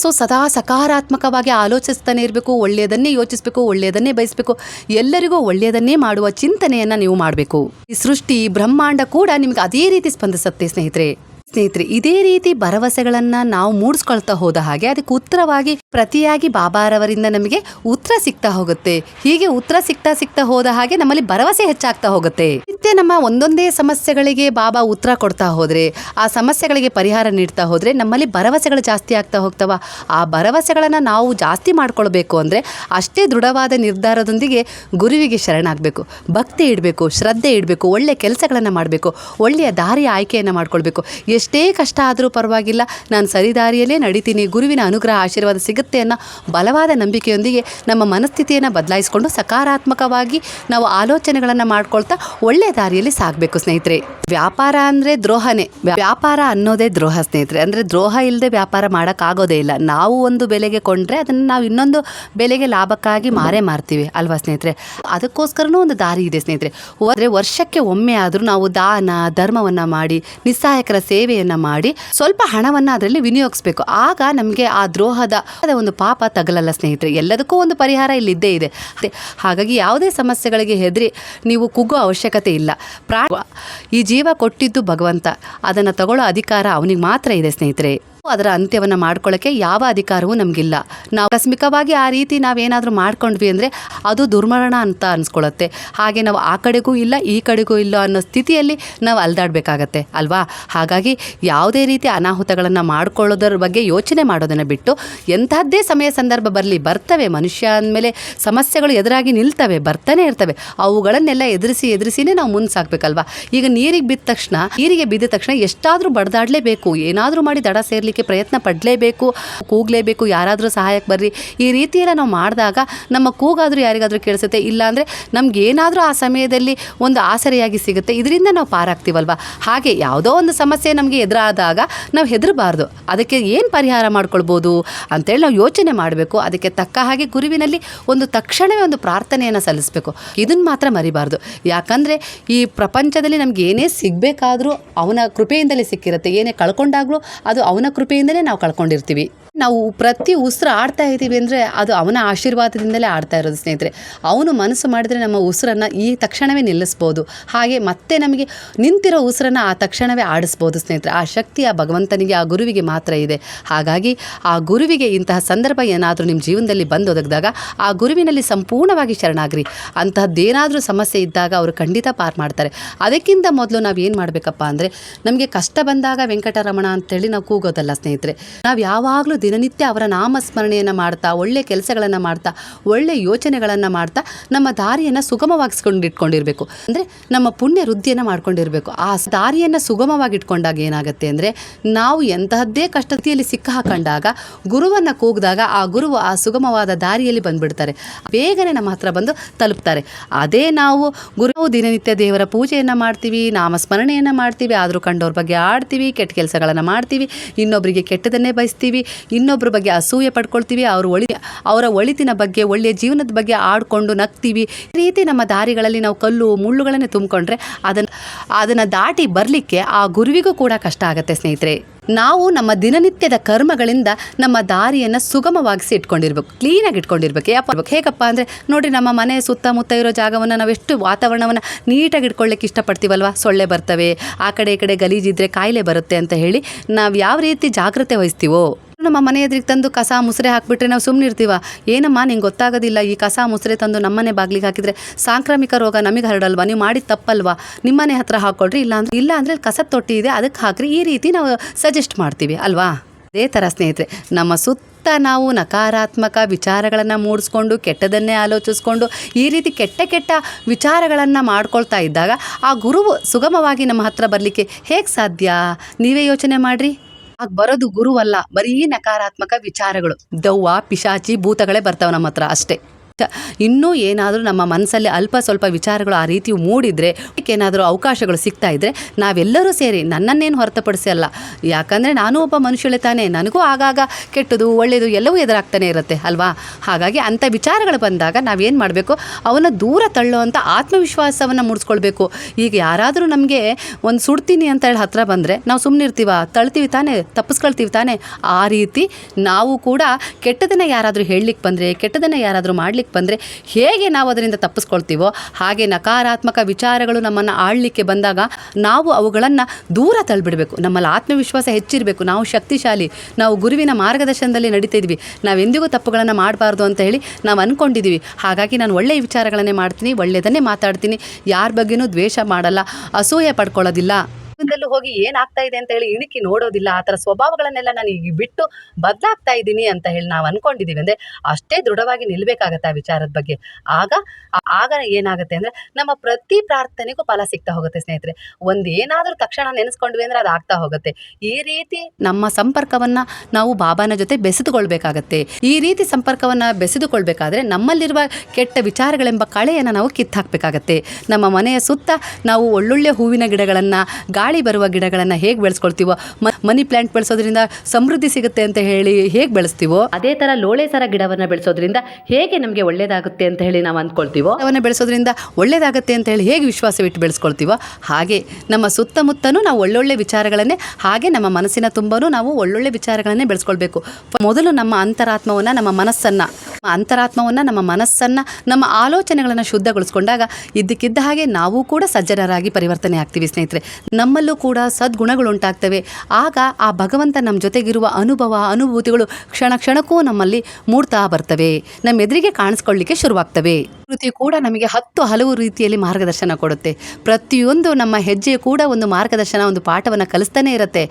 ಸೊ ಸದಾ ಸಕಾರಾತ್ಮಕವಾಗಿ ಆಲೋಚಿಸ್ತಾನೆ ಇರಬೇಕು. ಒಳ್ಳೆಯದನ್ನೇ ಯೋಚಿಸಬೇಕು, ಒಳ್ಳೆಯದನ್ನೇ ಬಯಸಬೇಕು. ಎಲ್ಲರಿಗೂ ಒಳ್ಳೆಯದನ್ನೇ ಮಾಡುವ ಚಿಂತನೆಯನ್ನು ನೀವು ಮಾಡಬೇಕು. ಈ ಸೃಷ್ಟಿ, ಬ್ರಹ್ಮಾಂಡ ಕೂಡ ನಿಮಗೆ ಅದೇ ರೀತಿ ಸ್ಪಂದಿಸುತ್ತೆ ಸ್ನೇಹಿತರೆ. ಸ್ನೇಹಿತರೆ, ಇದೇ ರೀತಿ ಭರವಸೆಗಳನ್ನು ನಾವು ಮೂಡಿಸ್ಕೊಳ್ತಾ ಹೋದ ಹಾಗೆ ಅದಕ್ಕೆ ಉತ್ತರವಾಗಿ ಪ್ರತಿಯಾಗಿ ಬಾಬಾರವರಿಂದ ನಮಗೆ ಉತ್ತರ ಸಿಗ್ತಾ ಹೋಗುತ್ತೆ. ಹೀಗೆ ಉತ್ತರ ಸಿಗ್ತಾ ಸಿಗ್ತಾ ಹೋದ ಹಾಗೆ ನಮ್ಮಲ್ಲಿ ಭರವಸೆ ಹೆಚ್ಚಾಗ್ತಾ ಹೋಗುತ್ತೆ. ನಿತ್ಯ ನಮ್ಮ ಒಂದೊಂದೇ ಸಮಸ್ಯೆಗಳಿಗೆ ಬಾಬಾ ಉತ್ತರ ಕೊಡ್ತಾ ಹೋದ್ರೆ, ಆ ಸಮಸ್ಯೆಗಳಿಗೆ ಪರಿಹಾರ ನೀಡ್ತಾ ಹೋದ್ರೆ ನಮ್ಮಲ್ಲಿ ಭರವಸೆಗಳು ಜಾಸ್ತಿ ಆಗ್ತಾ ಹೋಗ್ತವ. ಆ ಭರವಸೆಗಳನ್ನ ನಾವು ಜಾಸ್ತಿ ಮಾಡ್ಕೊಳ್ಬೇಕು ಅಂದ್ರೆ ಅಷ್ಟೇ ದೃಢವಾದ ನಿರ್ಧಾರದೊಂದಿಗೆ ಗುರುವಿಗೆ ಶರಣಾಗಬೇಕು. ಭಕ್ತಿ ಇಡಬೇಕು, ಶ್ರದ್ಧೆ ಇಡಬೇಕು, ಒಳ್ಳೆ ಕೆಲಸಗಳನ್ನು ಮಾಡಬೇಕು, ಒಳ್ಳೆಯ ದಾರಿಯ ಆಯ್ಕೆಯನ್ನು ಮಾಡ್ಕೊಳ್ಬೇಕು. ಎಷ್ಟೇ ಕಷ್ಟ ಆದರೂ ಪರವಾಗಿಲ್ಲ, ನಾನು ಸರಿದಾರಿಯಲ್ಲೇ ನಡೀತೀನಿ, ಗುರುವಿನ ಅನುಗ್ರಹ ಆಶೀರ್ವಾದ ಸಿಗುತ್ತೆ ಅನ್ನೋ ಬಲವಾದ ನಂಬಿಕೆಯೊಂದಿಗೆ ನಮ್ಮ ಮನಸ್ಥಿತಿಯನ್ನು ಬದಲಾಯಿಸಿಕೊಂಡು ಸಕಾರಾತ್ಮಕವಾಗಿ ನಾವು ಆಲೋಚನೆಗಳನ್ನು ಮಾಡ್ಕೊಳ್ತಾ ಒಳ್ಳೆಯ ದಾರಿಯಲ್ಲಿ ಸಾಗಬೇಕು ಸ್ನೇಹಿತರೆ. ವ್ಯಾಪಾರ ಅಂದರೆ ದ್ರೋಹನೇ. ವ್ಯಾಪಾರ ಅನ್ನೋದೇ ದ್ರೋಹ ಸ್ನೇಹಿತರೆ. ಅಂದರೆ ದ್ರೋಹ ಇಲ್ಲದೆ ವ್ಯಾಪಾರ ಮಾಡೋಕ್ಕಾಗೋದೇ ಇಲ್ಲ. ನಾವು ಒಂದು ಬೆಲೆಗೆ ಕೊಂಡ್ರೆ ಅದನ್ನು ನಾವು ಇನ್ನೊಂದು ಬೆಲೆಗೆ ಲಾಭಕ್ಕಾಗಿ ಮಾರೇ ಮಾರ್ತೀವಿ ಅಲ್ವಾ ಸ್ನೇಹಿತರೆ? ಅದಕ್ಕೋಸ್ಕರನೂ ಒಂದು ದಾರಿ ಇದೆ ಸ್ನೇಹಿತರೆ. ಹೋದರೆ ವರ್ಷಕ್ಕೆ ಒಮ್ಮೆ ಆದರೂ ನಾವು ದಾನ, ಧರ್ಮವನ್ನು ಮಾಡಿ, ನಿಸ್ಸಹಾಯಕರ ಸೇವೆಯನ್ನು ಮಾಡಿ ಸ್ವಲ್ಪ ಹಣವನ್ನು ಅದರಲ್ಲಿ ವಿನಿಯೋಗಿಸ್ಬೇಕು. ಆಗ ನಮಗೆ ಆ ದ್ರೋಹದ ಒಂದು ಪಾಪ ತಗಲಲ್ಲ ಸ್ನೇಹಿತರೆ. ಎಲ್ಲದಕ್ಕೂ ಒಂದು ಪರಿಹಾರ ಇಲ್ಲಿದ್ದೇ ಇದೆ. ಹಾಗಾಗಿ ಯಾವುದೇ ಸಮಸ್ಯೆಗಳಿಗೆ ಹೆದರಿ ನೀವು ಕುಗ್ಗೋ ಅವಶ್ಯಕತೆ ಇಲ್ಲ. ಪ್ರಾ ಈ ಜೀವ ಕೊಟ್ಟಿದ್ದು ಭಗವಂತ. ಅದನ್ನು ತಗೊಳ್ಳೋ ಅಧಿಕಾರ ಅವನಿಗೆ ಮಾತ್ರ ಇದೆ ಸ್ನೇಹಿತರೆ. ಅದರ ಅಂತ್ಯವನ್ನು ಮಾಡ್ಕೊಳ್ಳೋಕೆ ಯಾವ ಅಧಿಕಾರವೂ ನಮಗಿಲ್ಲ. ನಾವು ಆಕಸ್ಮಿಕವಾಗಿ ಆ ರೀತಿ ನಾವೇನಾದರೂ ಮಾಡ್ಕೊಂಡ್ವಿ ಅಂದರೆ ಅದು ದುರ್ಮರಣ ಅಂತ ಅನ್ಸ್ಕೊಳ್ಳುತ್ತೆ ಹಾಗೆ ನಾವು ಆ ಕಡೆಗೂ ಇಲ್ಲ, ಈ ಕಡೆಗೂ ಇಲ್ಲ ಅನ್ನೋ ಸ್ಥಿತಿಯಲ್ಲಿ ನಾವು ಅಲ್ದಾಡಬೇಕಾಗತ್ತೆ, ಅಲ್ವಾ? ಹಾಗಾಗಿ ಯಾವುದೇ ರೀತಿ ಅನಾಹುತಗಳನ್ನು ಮಾಡ್ಕೊಳ್ಳೋದ್ರ ಬಗ್ಗೆ ಯೋಚನೆ ಮಾಡೋದನ್ನು ಬಿಟ್ಟು ಎಂಥದ್ದೇ ಸಮಯ ಸಂದರ್ಭ ಬರಲಿ, ಬರ್ತವೆ. ಮನುಷ್ಯ ಅಂದಮೇಲೆ ಸಮಸ್ಯೆಗಳು ಎದುರಾಗಿ ನಿಲ್ತವೆ, ಬರ್ತಾನೆ ಇರ್ತವೆ. ಅವುಗಳನ್ನೆಲ್ಲ ಎದುರಿಸಿ, ಎದುರಿಸಿನೇ ನಾವು ಮುಂದೆ ಸಾಕಬೇಕಲ್ವಾ? ಈಗ ನೀರಿಗೆ ಬಿದ್ದ ತಕ್ಷಣ, ನೀರಿಗೆ ಬಿದ್ದ ತಕ್ಷಣ ಎಷ್ಟಾದರೂ ಬಡದಾಡಲೇಬೇಕು. ಏನಾದರೂ ಮಾಡಿ ದಡ ಸೇರಲಿಕ್ಕೆ ಪ್ರಯತ್ನ ಪಡಲೇಬೇಕು, ಕೂಗಲೇಬೇಕು, ಯಾರಾದರೂ ಸಹಾಯಕ್ಕೆ ಬರ್ರಿ. ಈ ರೀತಿಯೆಲ್ಲ ನಾವು ಮಾಡಿದಾಗ ನಮ್ಮ ಕೂಗಾದರೂ ಯಾರಿಗಾದರೂ ಕೇಳಿಸುತ್ತೆ, ಇಲ್ಲಾಂದರೆ ನಮ್ಗೆ ಏನಾದರೂ ಆ ಸಮಯದಲ್ಲಿ ಒಂದು ಆಸರೆಯಾಗಿ ಸಿಗುತ್ತೆ, ಇದರಿಂದ ನಾವು ಪಾರಾಗ್ತೀವಲ್ವ? ಹಾಗೆ ಯಾವುದೋ ಒಂದು ಸಮಸ್ಯೆ ನಮಗೆ ಎದುರಾದಾಗ ನಾವು ಹೆದರಬಾರ್ದು. ಅದಕ್ಕೆ ಏನು ಪರಿಹಾರ ಮಾಡ್ಕೊಳ್ಬೋದು ಅಂತೇಳಿ ನಾವು ಯೋಚನೆ ಮಾಡಬೇಕು. ಅದಕ್ಕೆ ತಕ್ಕ ಹಾಗೆ ಗುರುವಿನಲ್ಲಿ ಒಂದು ತಕ್ಷಣವೇ ಒಂದು ಪ್ರಾರ್ಥನೆಯನ್ನು ಸಲ್ಲಿಸಬೇಕು. ಇದನ್ನು ಮಾತ್ರ ಮರಿಬಾರ್ದು. ಯಾಕಂದರೆ ಈ ಪ್ರಪಂಚದಲ್ಲಿ ನಮಗೆ ಏನೇ ಸಿಗಬೇಕಾದರೂ ಅವನ ಕೃಪೆಯಿಂದಲೇ ಸಿಕ್ಕಿರುತ್ತೆ. ಏನೇ ಕಳ್ಕೊಂಡಾಗಲೂ ಅದು ಅವನ ಕೃಪೆಯಿಂದಲೇ ನಾವು ಕಳ್ಕೊಂಡಿರ್ತೀವಿ. ನಾವು ಪ್ರತಿ ಉಸಿರು ಆಡ್ತಾ ಇದ್ದೀವಿ ಅಂದರೆ ಅದು ಅವನ ಆಶೀರ್ವಾದದಿಂದಲೇ ಆಡ್ತಾ ಇರೋದು ಸ್ನೇಹಿತರೆ. ಅವನು ಮನಸ್ಸು ಮಾಡಿದರೆ ನಮ್ಮ ಉಸಿರನ್ನು ಈ ತಕ್ಷಣವೇ ನಿಲ್ಲಿಸ್ಬೋದು. ಹಾಗೆ ಮತ್ತೆ ನಮಗೆ ನಿಂತಿರೋ ಉಸಿರನ್ನು ಆ ತಕ್ಷಣವೇ ಆಡಿಸ್ಬೋದು ಸ್ನೇಹಿತರೆ. ಆ ಶಕ್ತಿ ಆ ಭಗವಂತನಿಗೆ, ಆ ಗುರುವಿಗೆ ಮಾತ್ರ ಇದೆ. ಹಾಗಾಗಿ ಆ ಗುರುವಿಗೆ ಇಂತಹ ಸಂದರ್ಭ ಏನಾದರೂ ನಿಮ್ಮ ಜೀವನದಲ್ಲಿ ಬಂದು ಒದಗಿದಾಗ ಆ ಗುರುವಿನಲ್ಲಿ ಸಂಪೂರ್ಣವಾಗಿ ಶರಣಾಗ್ರಿ. ಅಂತಹದ್ದೇನಾದರೂ ಸಮಸ್ಯೆ ಇದ್ದಾಗ ಅವರು ಖಂಡಿತ ಪಾರ್ ಮಾಡ್ತಾರೆ. ಅದಕ್ಕಿಂತ ಮೊದಲು ನಾವು ಏನು ಮಾಡಬೇಕಪ್ಪ ಅಂದರೆ, ನಮಗೆ ಕಷ್ಟ ಬಂದಾಗ ವೆಂಕಟರಮಣ ಅಂತೇಳಿ ನಾವು ಕೂಗೋದಲ್ಲ ಸ್ನೇಹಿತರೆ. ನಾವು ಯಾವಾಗಲೂ ದಿನನಿತ್ಯ ಅವರ ನಾಮಸ್ಮರಣೆಯನ್ನು ಮಾಡ್ತಾ, ಒಳ್ಳೆ ಕೆಲಸಗಳನ್ನು ಮಾಡ್ತಾ, ಒಳ್ಳೆ ಯೋಚನೆಗಳನ್ನು ಮಾಡ್ತಾ ನಮ್ಮ ದಾರಿಯನ್ನು ಸುಗಮವಾಗಿಸ್ಕೊಂಡು ಇಟ್ಕೊಂಡಿರಬೇಕು ಅಂದರೆ ನಮ್ಮ ಪುಣ್ಯ ವೃದ್ಧಿಯನ್ನು ಮಾಡ್ಕೊಂಡಿರಬೇಕು. ಆ ದಾರಿಯನ್ನು ಸುಗಮವಾಗಿ ಇಟ್ಕೊಂಡಾಗ ಏನಾಗುತ್ತೆ ಅಂದರೆ ನಾವು ಎಂತಹದ್ದೇ ಕಷ್ಟತೆಯಲ್ಲಿ ಸಿಕ್ಕ ಹಾಕೊಂಡಾಗ, ಗುರುವನ್ನು ಕೂಗಿದಾಗ ಆ ಗುರುವು ಆ ಸುಗಮವಾದ ದಾರಿಯಲ್ಲಿ ಬಂದುಬಿಡ್ತಾರೆ. ಬೇಗನೆ ನಮ್ಮ ಹತ್ರ ಬಂದು ತಲುಪ್ತಾರೆ. ಅದೇ ನಾವು ಗುರು ದಿನನಿತ್ಯ ದೇವರ ಪೂಜೆಯನ್ನು ಮಾಡ್ತೀವಿ, ನಾಮಸ್ಮರಣೆಯನ್ನು ಮಾಡ್ತೀವಿ, ಆದರೂ ಕಂಡವ್ರ ಬಗ್ಗೆ ಆಡ್ತೀವಿ, ಕೆಟ್ಟ ಕೆಲಸಗಳನ್ನು ಮಾಡ್ತೀವಿ ಇನ್ನೊಬ್ಬರಿಗೆ ಕೆಟ್ಟದನ್ನೇ ಬಯಸ್ತೀವಿ ಇನ್ನೊಬ್ಬರ ಬಗ್ಗೆ ಅಸೂಯೆ ಪಡ್ಕೊಳ್ತೀವಿ, ಅವ್ರ ಒಳಿ, ಅವರ ಒಳಿತಿನ ಬಗ್ಗೆ, ಒಳ್ಳೆಯ ಜೀವನದ ಬಗ್ಗೆ ಆಡಿಕೊಂಡು ನಗ್ತೀವಿ. ಈ ರೀತಿ ನಮ್ಮ ದಾರಿಗಳಲ್ಲಿ ನಾವು ಕಲ್ಲು ಮುಳ್ಳುಗಳನ್ನೇ ತುಂಬಿಕೊಂಡ್ರೆ ಅದನ್ನು ಅದನ್ನು ದಾಟಿ ಬರಲಿಕ್ಕೆ ಆ ಗುರುವಿಗೂ ಕೂಡ ಕಷ್ಟ ಆಗುತ್ತೆ ಸ್ನೇಹಿತರೆ. ನಾವು ನಮ್ಮ ದಿನನಿತ್ಯದ ಕರ್ಮಗಳಿಂದ ನಮ್ಮ ದಾರಿಯನ್ನು ಸುಗಮವಾಗಿಸಿ ಇಟ್ಕೊಂಡಿರ್ಬೇಕು, ಕ್ಲೀನಾಗಿ ಇಟ್ಕೊಂಡಿರ್ಬೇಕು. ಯಾಕೆ ಹೇಗಪ್ಪ ಅಂದರೆ ನೋಡಿ ನಮ್ಮ ಮನೆ ಸುತ್ತಮುತ್ತ ಇರೋ ಜಾಗವನ್ನು ಎಷ್ಟು ವಾತಾವರಣವನ್ನು ನೀಟಾಗಿ ಇಟ್ಕೊಳ್ಳಿಕ್ಕೆ ಇಷ್ಟಪಡ್ತೀವಲ್ವ? ಸೊಳ್ಳೆ ಬರ್ತವೆ, ಆ ಕಡೆ ಈ ಕಡೆ ಗಲೀಜಿದ್ರೆ ಕಾಯಿಲೆ ಬರುತ್ತೆ ಅಂತ ಹೇಳಿ ನಾವು ಯಾವ ರೀತಿ ಜಾಗ್ರತೆ ವಹಿಸ್ತೀವೋ ನಮ್ಮ ಮನೆ ಎದುರಿಗೆ ತಂದು ಕಸ ಮುಸ್ರೆ ಹಾಕಿಬಿಟ್ರೆ ನಾವು ಸುಮ್ಮನೆ ಇರ್ತೀವ? ಏನಮ್ಮ, ನಿಂಗೆ ಗೊತ್ತಾಗೋದಿಲ್ಲ ಈ ಕಸ ಮುಸ್ರೆ ತಂದು ನಮ್ಮನೆ ಬಾಗಿಲಿಗೆ ಹಾಕಿದರೆ ಸಾಂಕ್ರಾಮಿಕ ರೋಗ ನಮಗೆ ಹರಡಲ್ವಾ? ನೀವು ಮಾಡಿದ ತಪ್ಪಲ್ವಾ? ನಿಮ್ಮನೆ ಹತ್ರ ಹಾಕ್ಕೊಳ್ರಿ ಇಲ್ಲ ಅಂದ್ರೆ, ಇಲ್ಲ ಅಂದರೆ ಕಸದ ತೊಟ್ಟಿ ಇದೆ, ಅದಕ್ಕೆ ಹಾಕ್ರಿ. ಈ ರೀತಿ ನಾವು ಸಜೆಸ್ಟ್ ಮಾಡ್ತೀವಿ, ಅಲ್ವಾ? ಅದೇ ಥರ ಸ್ನೇಹಿತರೆ, ನಮ್ಮ ಸುತ್ತ ನಾವು ನಕಾರಾತ್ಮಕ ವಿಚಾರಗಳನ್ನು ಮೂಡಿಸ್ಕೊಂಡು, ಕೆಟ್ಟದನ್ನೇ ಆಲೋಚಿಸ್ಕೊಂಡು, ಈ ರೀತಿ ಕೆಟ್ಟ ಕೆಟ್ಟ ವಿಚಾರಗಳನ್ನು ಮಾಡ್ಕೊಳ್ತಾ ಇದ್ದಾಗ ಆ ಗುರುವು ಸುಗಮವಾಗಿ ನಮ್ಮ ಹತ್ರ ಬರಲಿಕ್ಕೆ ಹೇಗೆ ಸಾಧ್ಯ? ನೀವೇ ಯೋಚನೆ ಮಾಡಿರಿ. ಆಗ ಬರೋದು ಗುರುವಲ್ಲ ಬರೀ ನಕಾರಾತ್ಮಕ ವಿಚಾರಗಳು. ದವ್ವ ಪಿಶಾಚಿ ಭೂತಗಳೇ ಬರ್ತಾವ ನಮ್ಮ ಹತ್ರ ಅಷ್ಟೇ. ಇನ್ನೂ ಏನಾದರೂ ನಮ್ಮ ಮನಸ್ಸಲ್ಲಿ ಅಲ್ಪ ಸ್ವಲ್ಪ ವಿಚಾರಗಳು ಆ ರೀತಿ ಮೂಡಿದರೆ, ಏನಾದರೂ ಅವಕಾಶಗಳು ಸಿಗ್ತಾ ಇದ್ದರೆ ನಾವೆಲ್ಲರೂ ಸೇರಿ ನನ್ನನ್ನೇನು ಹೊರತುಪಡಿಸಿ ಅಲ್ಲ, ಯಾಕಂದರೆ ನಾನು ಒಬ್ಬ ಮನುಷ್ಯಳೆ ತಾನೇ, ನನಗೂ ಆಗಾಗ ಕೆಟ್ಟದು, ಒಳ್ಳೆಯದು ಎಲ್ಲವೂ ಎದುರಾಗ್ತಾನೆ ಇರುತ್ತೆ, ಅಲ್ವಾ? ಹಾಗಾಗಿ ಅಂಥ ವಿಚಾರಗಳು ಬಂದಾಗ ನಾವೇನು ಮಾಡಬೇಕು? ಅವನ್ನ ದೂರ ತಳ್ಳುವಂಥ ಆತ್ಮವಿಶ್ವಾಸವನ್ನು ಮೂಡಿಸ್ಕೊಳ್ಬೇಕು. ಈಗ ಯಾರಾದರೂ ನಮಗೆ ಒಂದು ಸುಡ್ತೀನಿ ಅಂತ ಹೇಳಿ ಹತ್ರ ಬಂದರೆ ನಾವು ಸುಮ್ಮನಿರ್ತೀವ ತಳ್ತೀವಿ ತಾನೇ, ತಪ್ಪಿಸ್ಕೊಳ್ತೀವಿ ತಾನೇ, ಆ ರೀತಿ ನಾವು ಕೂಡ ಕೆಟ್ಟದನ್ನು ಯಾರಾದರೂ ಹೇಳಲಿಕ್ಕೆ ಬಂದರೆ, ಕೆಟ್ಟದನ್ನು ಯಾರಾದರೂ ಮಾಡ್ಲಿಕ್ಕೆ ಬಂದರೆ ಹೇಗೆ ನಾವು ಅದರಿಂದ ತಪ್ಪಿಸ್ಕೊಳ್ತೀವೋ ಹಾಗೆ ನಕಾರಾತ್ಮಕ ವಿಚಾರಗಳು ನಮ್ಮನ್ನು ಆಳ್ಲಿಕ್ಕೆ ಬಂದಾಗ ನಾವು ಅವುಗಳನ್ನು ದೂರ ತಳ್ಳಿಬಿಡಬೇಕು ನಮ್ಮಲ್ಲಿ ಆತ್ಮವಿಶ್ವಾಸ ಹೆಚ್ಚಿರಬೇಕು. ನಾವು ಶಕ್ತಿಶಾಲಿ, ನಾವು ಗುರುವಿನ ಮಾರ್ಗದರ್ಶನದಲ್ಲಿ ನಡೀತಾ ನಾವು ನಾವೆಂದಿಗೂ ತಪ್ಪುಗಳನ್ನು ಮಾಡಬಾರ್ದು ಅಂತ ಹೇಳಿ ನಾವು ಅಂದ್ಕೊಂಡಿದ್ದೀವಿ ಹಾಗಾಗಿ ನಾನು ಒಳ್ಳೆಯ ವಿಚಾರಗಳನ್ನೇ ಮಾಡ್ತೀನಿ ಒಳ್ಳೆಯದನ್ನೇ ಮಾತಾಡ್ತೀನಿ. ಯಾರ ಬಗ್ಗೆನೂ ದ್ವೇಷ ಮಾಡಲ್ಲ, ಅಸೂಯೆ ಪಡ್ಕೊಳ್ಳೋದಿಲ್ಲ. ಜೀವನದಲ್ಲೂ ಹೋಗಿ ಏನಾಗ್ತಾ ಇದೆ ಅಂತ ಹೇಳಿ ಇಣುಕಿ ನೋಡೋದಿಲ್ಲ. ಆ ಥರ ಸ್ವಭಾವಗಳನ್ನೆಲ್ಲ ನಾನು ಈಗ ಬಿಟ್ಟು ಬದಲಾಗ್ತಾ ಇದ್ದೀನಿ ಅಂತ ಹೇಳಿ ನಾವು ಅನ್ಕೊಂಡಿದ್ದೀವಿ ಅಂದರೆ ಅಷ್ಟೇ ದೃಢವಾಗಿ ನಿಲ್ಲಬೇಕಾಗತ್ತೆ ಆ ವಿಚಾರದ ಬಗ್ಗೆ. ಆಗ ಆಗ ಏನಾಗುತ್ತೆ ಅಂದರೆ ನಮ್ಮ ಪ್ರತಿ ಪ್ರಾರ್ಥನೆಗೂ ಫಲ ಸಿಗ್ತಾ ಹೋಗುತ್ತೆ ಸ್ನೇಹಿತರೆ. ಒಂದು ಏನಾದರೂ ತಕ್ಷಣ ನೆನೆಸ್ಕೊಂಡ್ವಿ ಅಂದರೆ ಅದು ಆಗ್ತಾ ಹೋಗುತ್ತೆ. ಈ ರೀತಿ ನಮ್ಮ ಸಂಪರ್ಕವನ್ನು ನಾವು ಬಾಬಾನ ಜೊತೆ ಬೆಸೆದುಕೊಳ್ಬೇಕಾಗತ್ತೆ. ಈ ರೀತಿ ಸಂಪರ್ಕವನ್ನು ಬೆಸೆದುಕೊಳ್ಬೇಕಾದ್ರೆ ನಮ್ಮಲ್ಲಿರುವ ಕೆಟ್ಟ ವಿಚಾರಗಳೆಂಬ ಕಳೆಯನ್ನು ನಾವು ಕಿತ್ತಾಕಬೇಕಾಗತ್ತೆ. ನಮ್ಮ ಮನೆಯ ಸುತ್ತ ನಾವು ಒಳ್ಳೊಳ್ಳೆ ಹೂವಿನ ಗಿಡಗಳನ್ನು ಗಾಳಿ ಬರುವ ಗಿಡಗಳನ್ನು ಹೇಗೆ ಬೆಳೆಸ್ಕೊಳ್ತೀವೋ ಮನಿ ಪ್ಲಾಂಟ್ ಬೆಳೆಸೋದ್ರಿಂದ ಸಮೃದ್ಧಿ ಸಿಗುತ್ತೆ ಅಂತ ಹೇಳಿ ಹೇಗೆ ಬೆಳೆಸ್ತೀವೋ ಅದೇ ಥರ ಲೋಳೆ ಸರ ಗಿಡವನ್ನು ಬೆಳೆಸೋದ್ರಿಂದ ಹೇಗೆ ನಮಗೆ ಒಳ್ಳೇದಾಗುತ್ತೆ ಅಂತ ಹೇಳಿ ನಾವು ಅಂದ್ಕೊಳ್ತೀವೋ ಅವನ್ನ ಬೆಳೆಸೋದ್ರಿಂದ ಒಳ್ಳೇದಾಗುತ್ತೆ ಅಂತ ಹೇಳಿ ಹೇಗೆ ವಿಶ್ವಾಸವಿಟ್ಟು ಬೆಳೆಸ್ಕೊಳ್ತೀವೋ ಹಾಗೆ ನಮ್ಮ ಸುತ್ತಮುತ್ತನೂ ನಾವು ಒಳ್ಳೊಳ್ಳೆ ವಿಚಾರಗಳನ್ನೇ ಹಾಗೆ ನಮ್ಮ ಮನಸ್ಸಿನ ತುಂಬನೂ ನಾವು ಒಳ್ಳೊಳ್ಳೆ ವಿಚಾರಗಳನ್ನೇ ಬೆಳೆಸ್ಕೊಳ್ಬೇಕು. ಮೊದಲು ನಮ್ಮ ಅಂತರಾತ್ಮವನ್ನು ನಮ್ಮ ಮನಸ್ಸನ್ನು ಅಂತರಾತ್ಮವನ್ನು ನಮ್ಮ ಮನಸ್ಸನ್ನು ನಮ್ಮ ಆಲೋಚನೆಗಳನ್ನು ಶುದ್ಧಗೊಳಿಸ್ಕೊಂಡಾಗ ಇದ್ದಕ್ಕಿದ್ದ ಹಾಗೆ ನಾವು ಕೂಡ ಸಜ್ಜನರಾಗಿ ಪರಿವರ್ತನೆ ಆಗ್ತೀವಿ ಸ್ನೇಹಿತರೆ. ನಮ್ಮಲ್ಲೂ ಕೂಡ ಸದ್ಗುಣಗಳು ಉಂಟಾಗ್ತವೆ ಆಗ ಆ ಭಗವಂತ ನಮ್ಮ ಜೊತೆಗಿರುವ ಅನುಭವ, ಅನುಭೂತಿಗಳು ಕ್ಷಣ ಕ್ಷಣಕ್ಕೂ ನಮ್ಮಲ್ಲಿ ಮೂಡ್ತಾ ಬರ್ತವೆ. ನಮ್ಮ ಎದುರಿಗೆ ಕಾಣಿಸ್ಕೊಳ್ಳಿಕ್ಕೆ ಶುರುವಾಗ್ತವೆ. ಕೃತಿ ಕೂಡ ನಮಗೆ ಹತ್ತು ಹಲವು ರೀತಿಯಲ್ಲಿ ಮಾರ್ಗದರ್ಶನ ಕೊಡುತ್ತೆ. ಪ್ರತಿಯೊಂದು ನಮ್ಮ ಹೆಜ್ಜೆ ಕೂಡ ಒಂದು ಮಾರ್ಗದರ್ಶನ, ಒಂದು ಪಾಠವನ್ನು ಕಲಿಸ್ತಾನೆ ಇರುತ್ತೆ.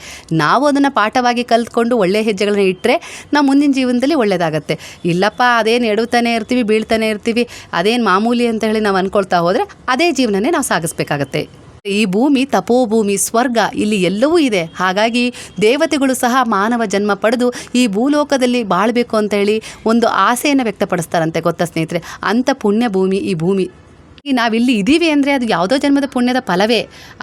ನಾವು ಅದನ್ನು ಪಾಠವಾಗಿ ಕಲಿತ್ಕೊಂಡು ಒಳ್ಳೆಯ ಹೆಜ್ಜೆಗಳನ್ನ ಇಟ್ಟರೆ ನಾವು ಮುಂದಿನ ಜೀವನದಲ್ಲಿ ಒಳ್ಳೆಯದಾಗತ್ತೆ ಇಲ್ಲಪ್ಪ, ಅದೇನು ಎಡುತ್ತಾನೆ ಇರ್ತೀವಿ, ಬೀಳ್ತಾನೆ ಇರ್ತೀವಿ, ಅದೇನು ಮಾಮೂಲಿ ಅಂತ ಹೇಳಿ ನಾವು ಅಂದ್ಕೊಳ್ತಾ ಹೋದರೆ ಅದೇ ಜೀವನನೇ ನಾವು ಸಾಗಿಸ್ಬೇಕಾಗತ್ತೆ. ಈ ಭೂಮಿ ತಪೋಭೂಮಿ ಸ್ವರ್ಗ, ಇಲ್ಲಿ ಎಲ್ಲವೂ ಇದೆ. ಹಾಗಾಗಿ ದೇವತೆಗಳು ಸಹ ಮಾನವ ಜನ್ಮ ಪಡೆದು ಈ ಭೂಲೋಕದಲ್ಲಿ ಬಾಳಬೇಕು ಅಂತ ಹೇಳಿ ಒಂದು ಆಸೆಯನ್ನು ವ್ಯಕ್ತಪಡಿಸ್ತಾರಂತೆ, ಗೊತ್ತಾ ಸ್ನೇಹಿತರೆ? ಅಂಥ ಪುಣ್ಯ ಭೂಮಿ ಈ ಭೂಮಿ. ನಾವಿಲ್ಲಿ ಇದ್ದೀವಿ ಅಂದರೆ ಅದು ಯಾವುದೋ ಜನ್ಮದ ಪುಣ್ಯದ ಫಲವೇ.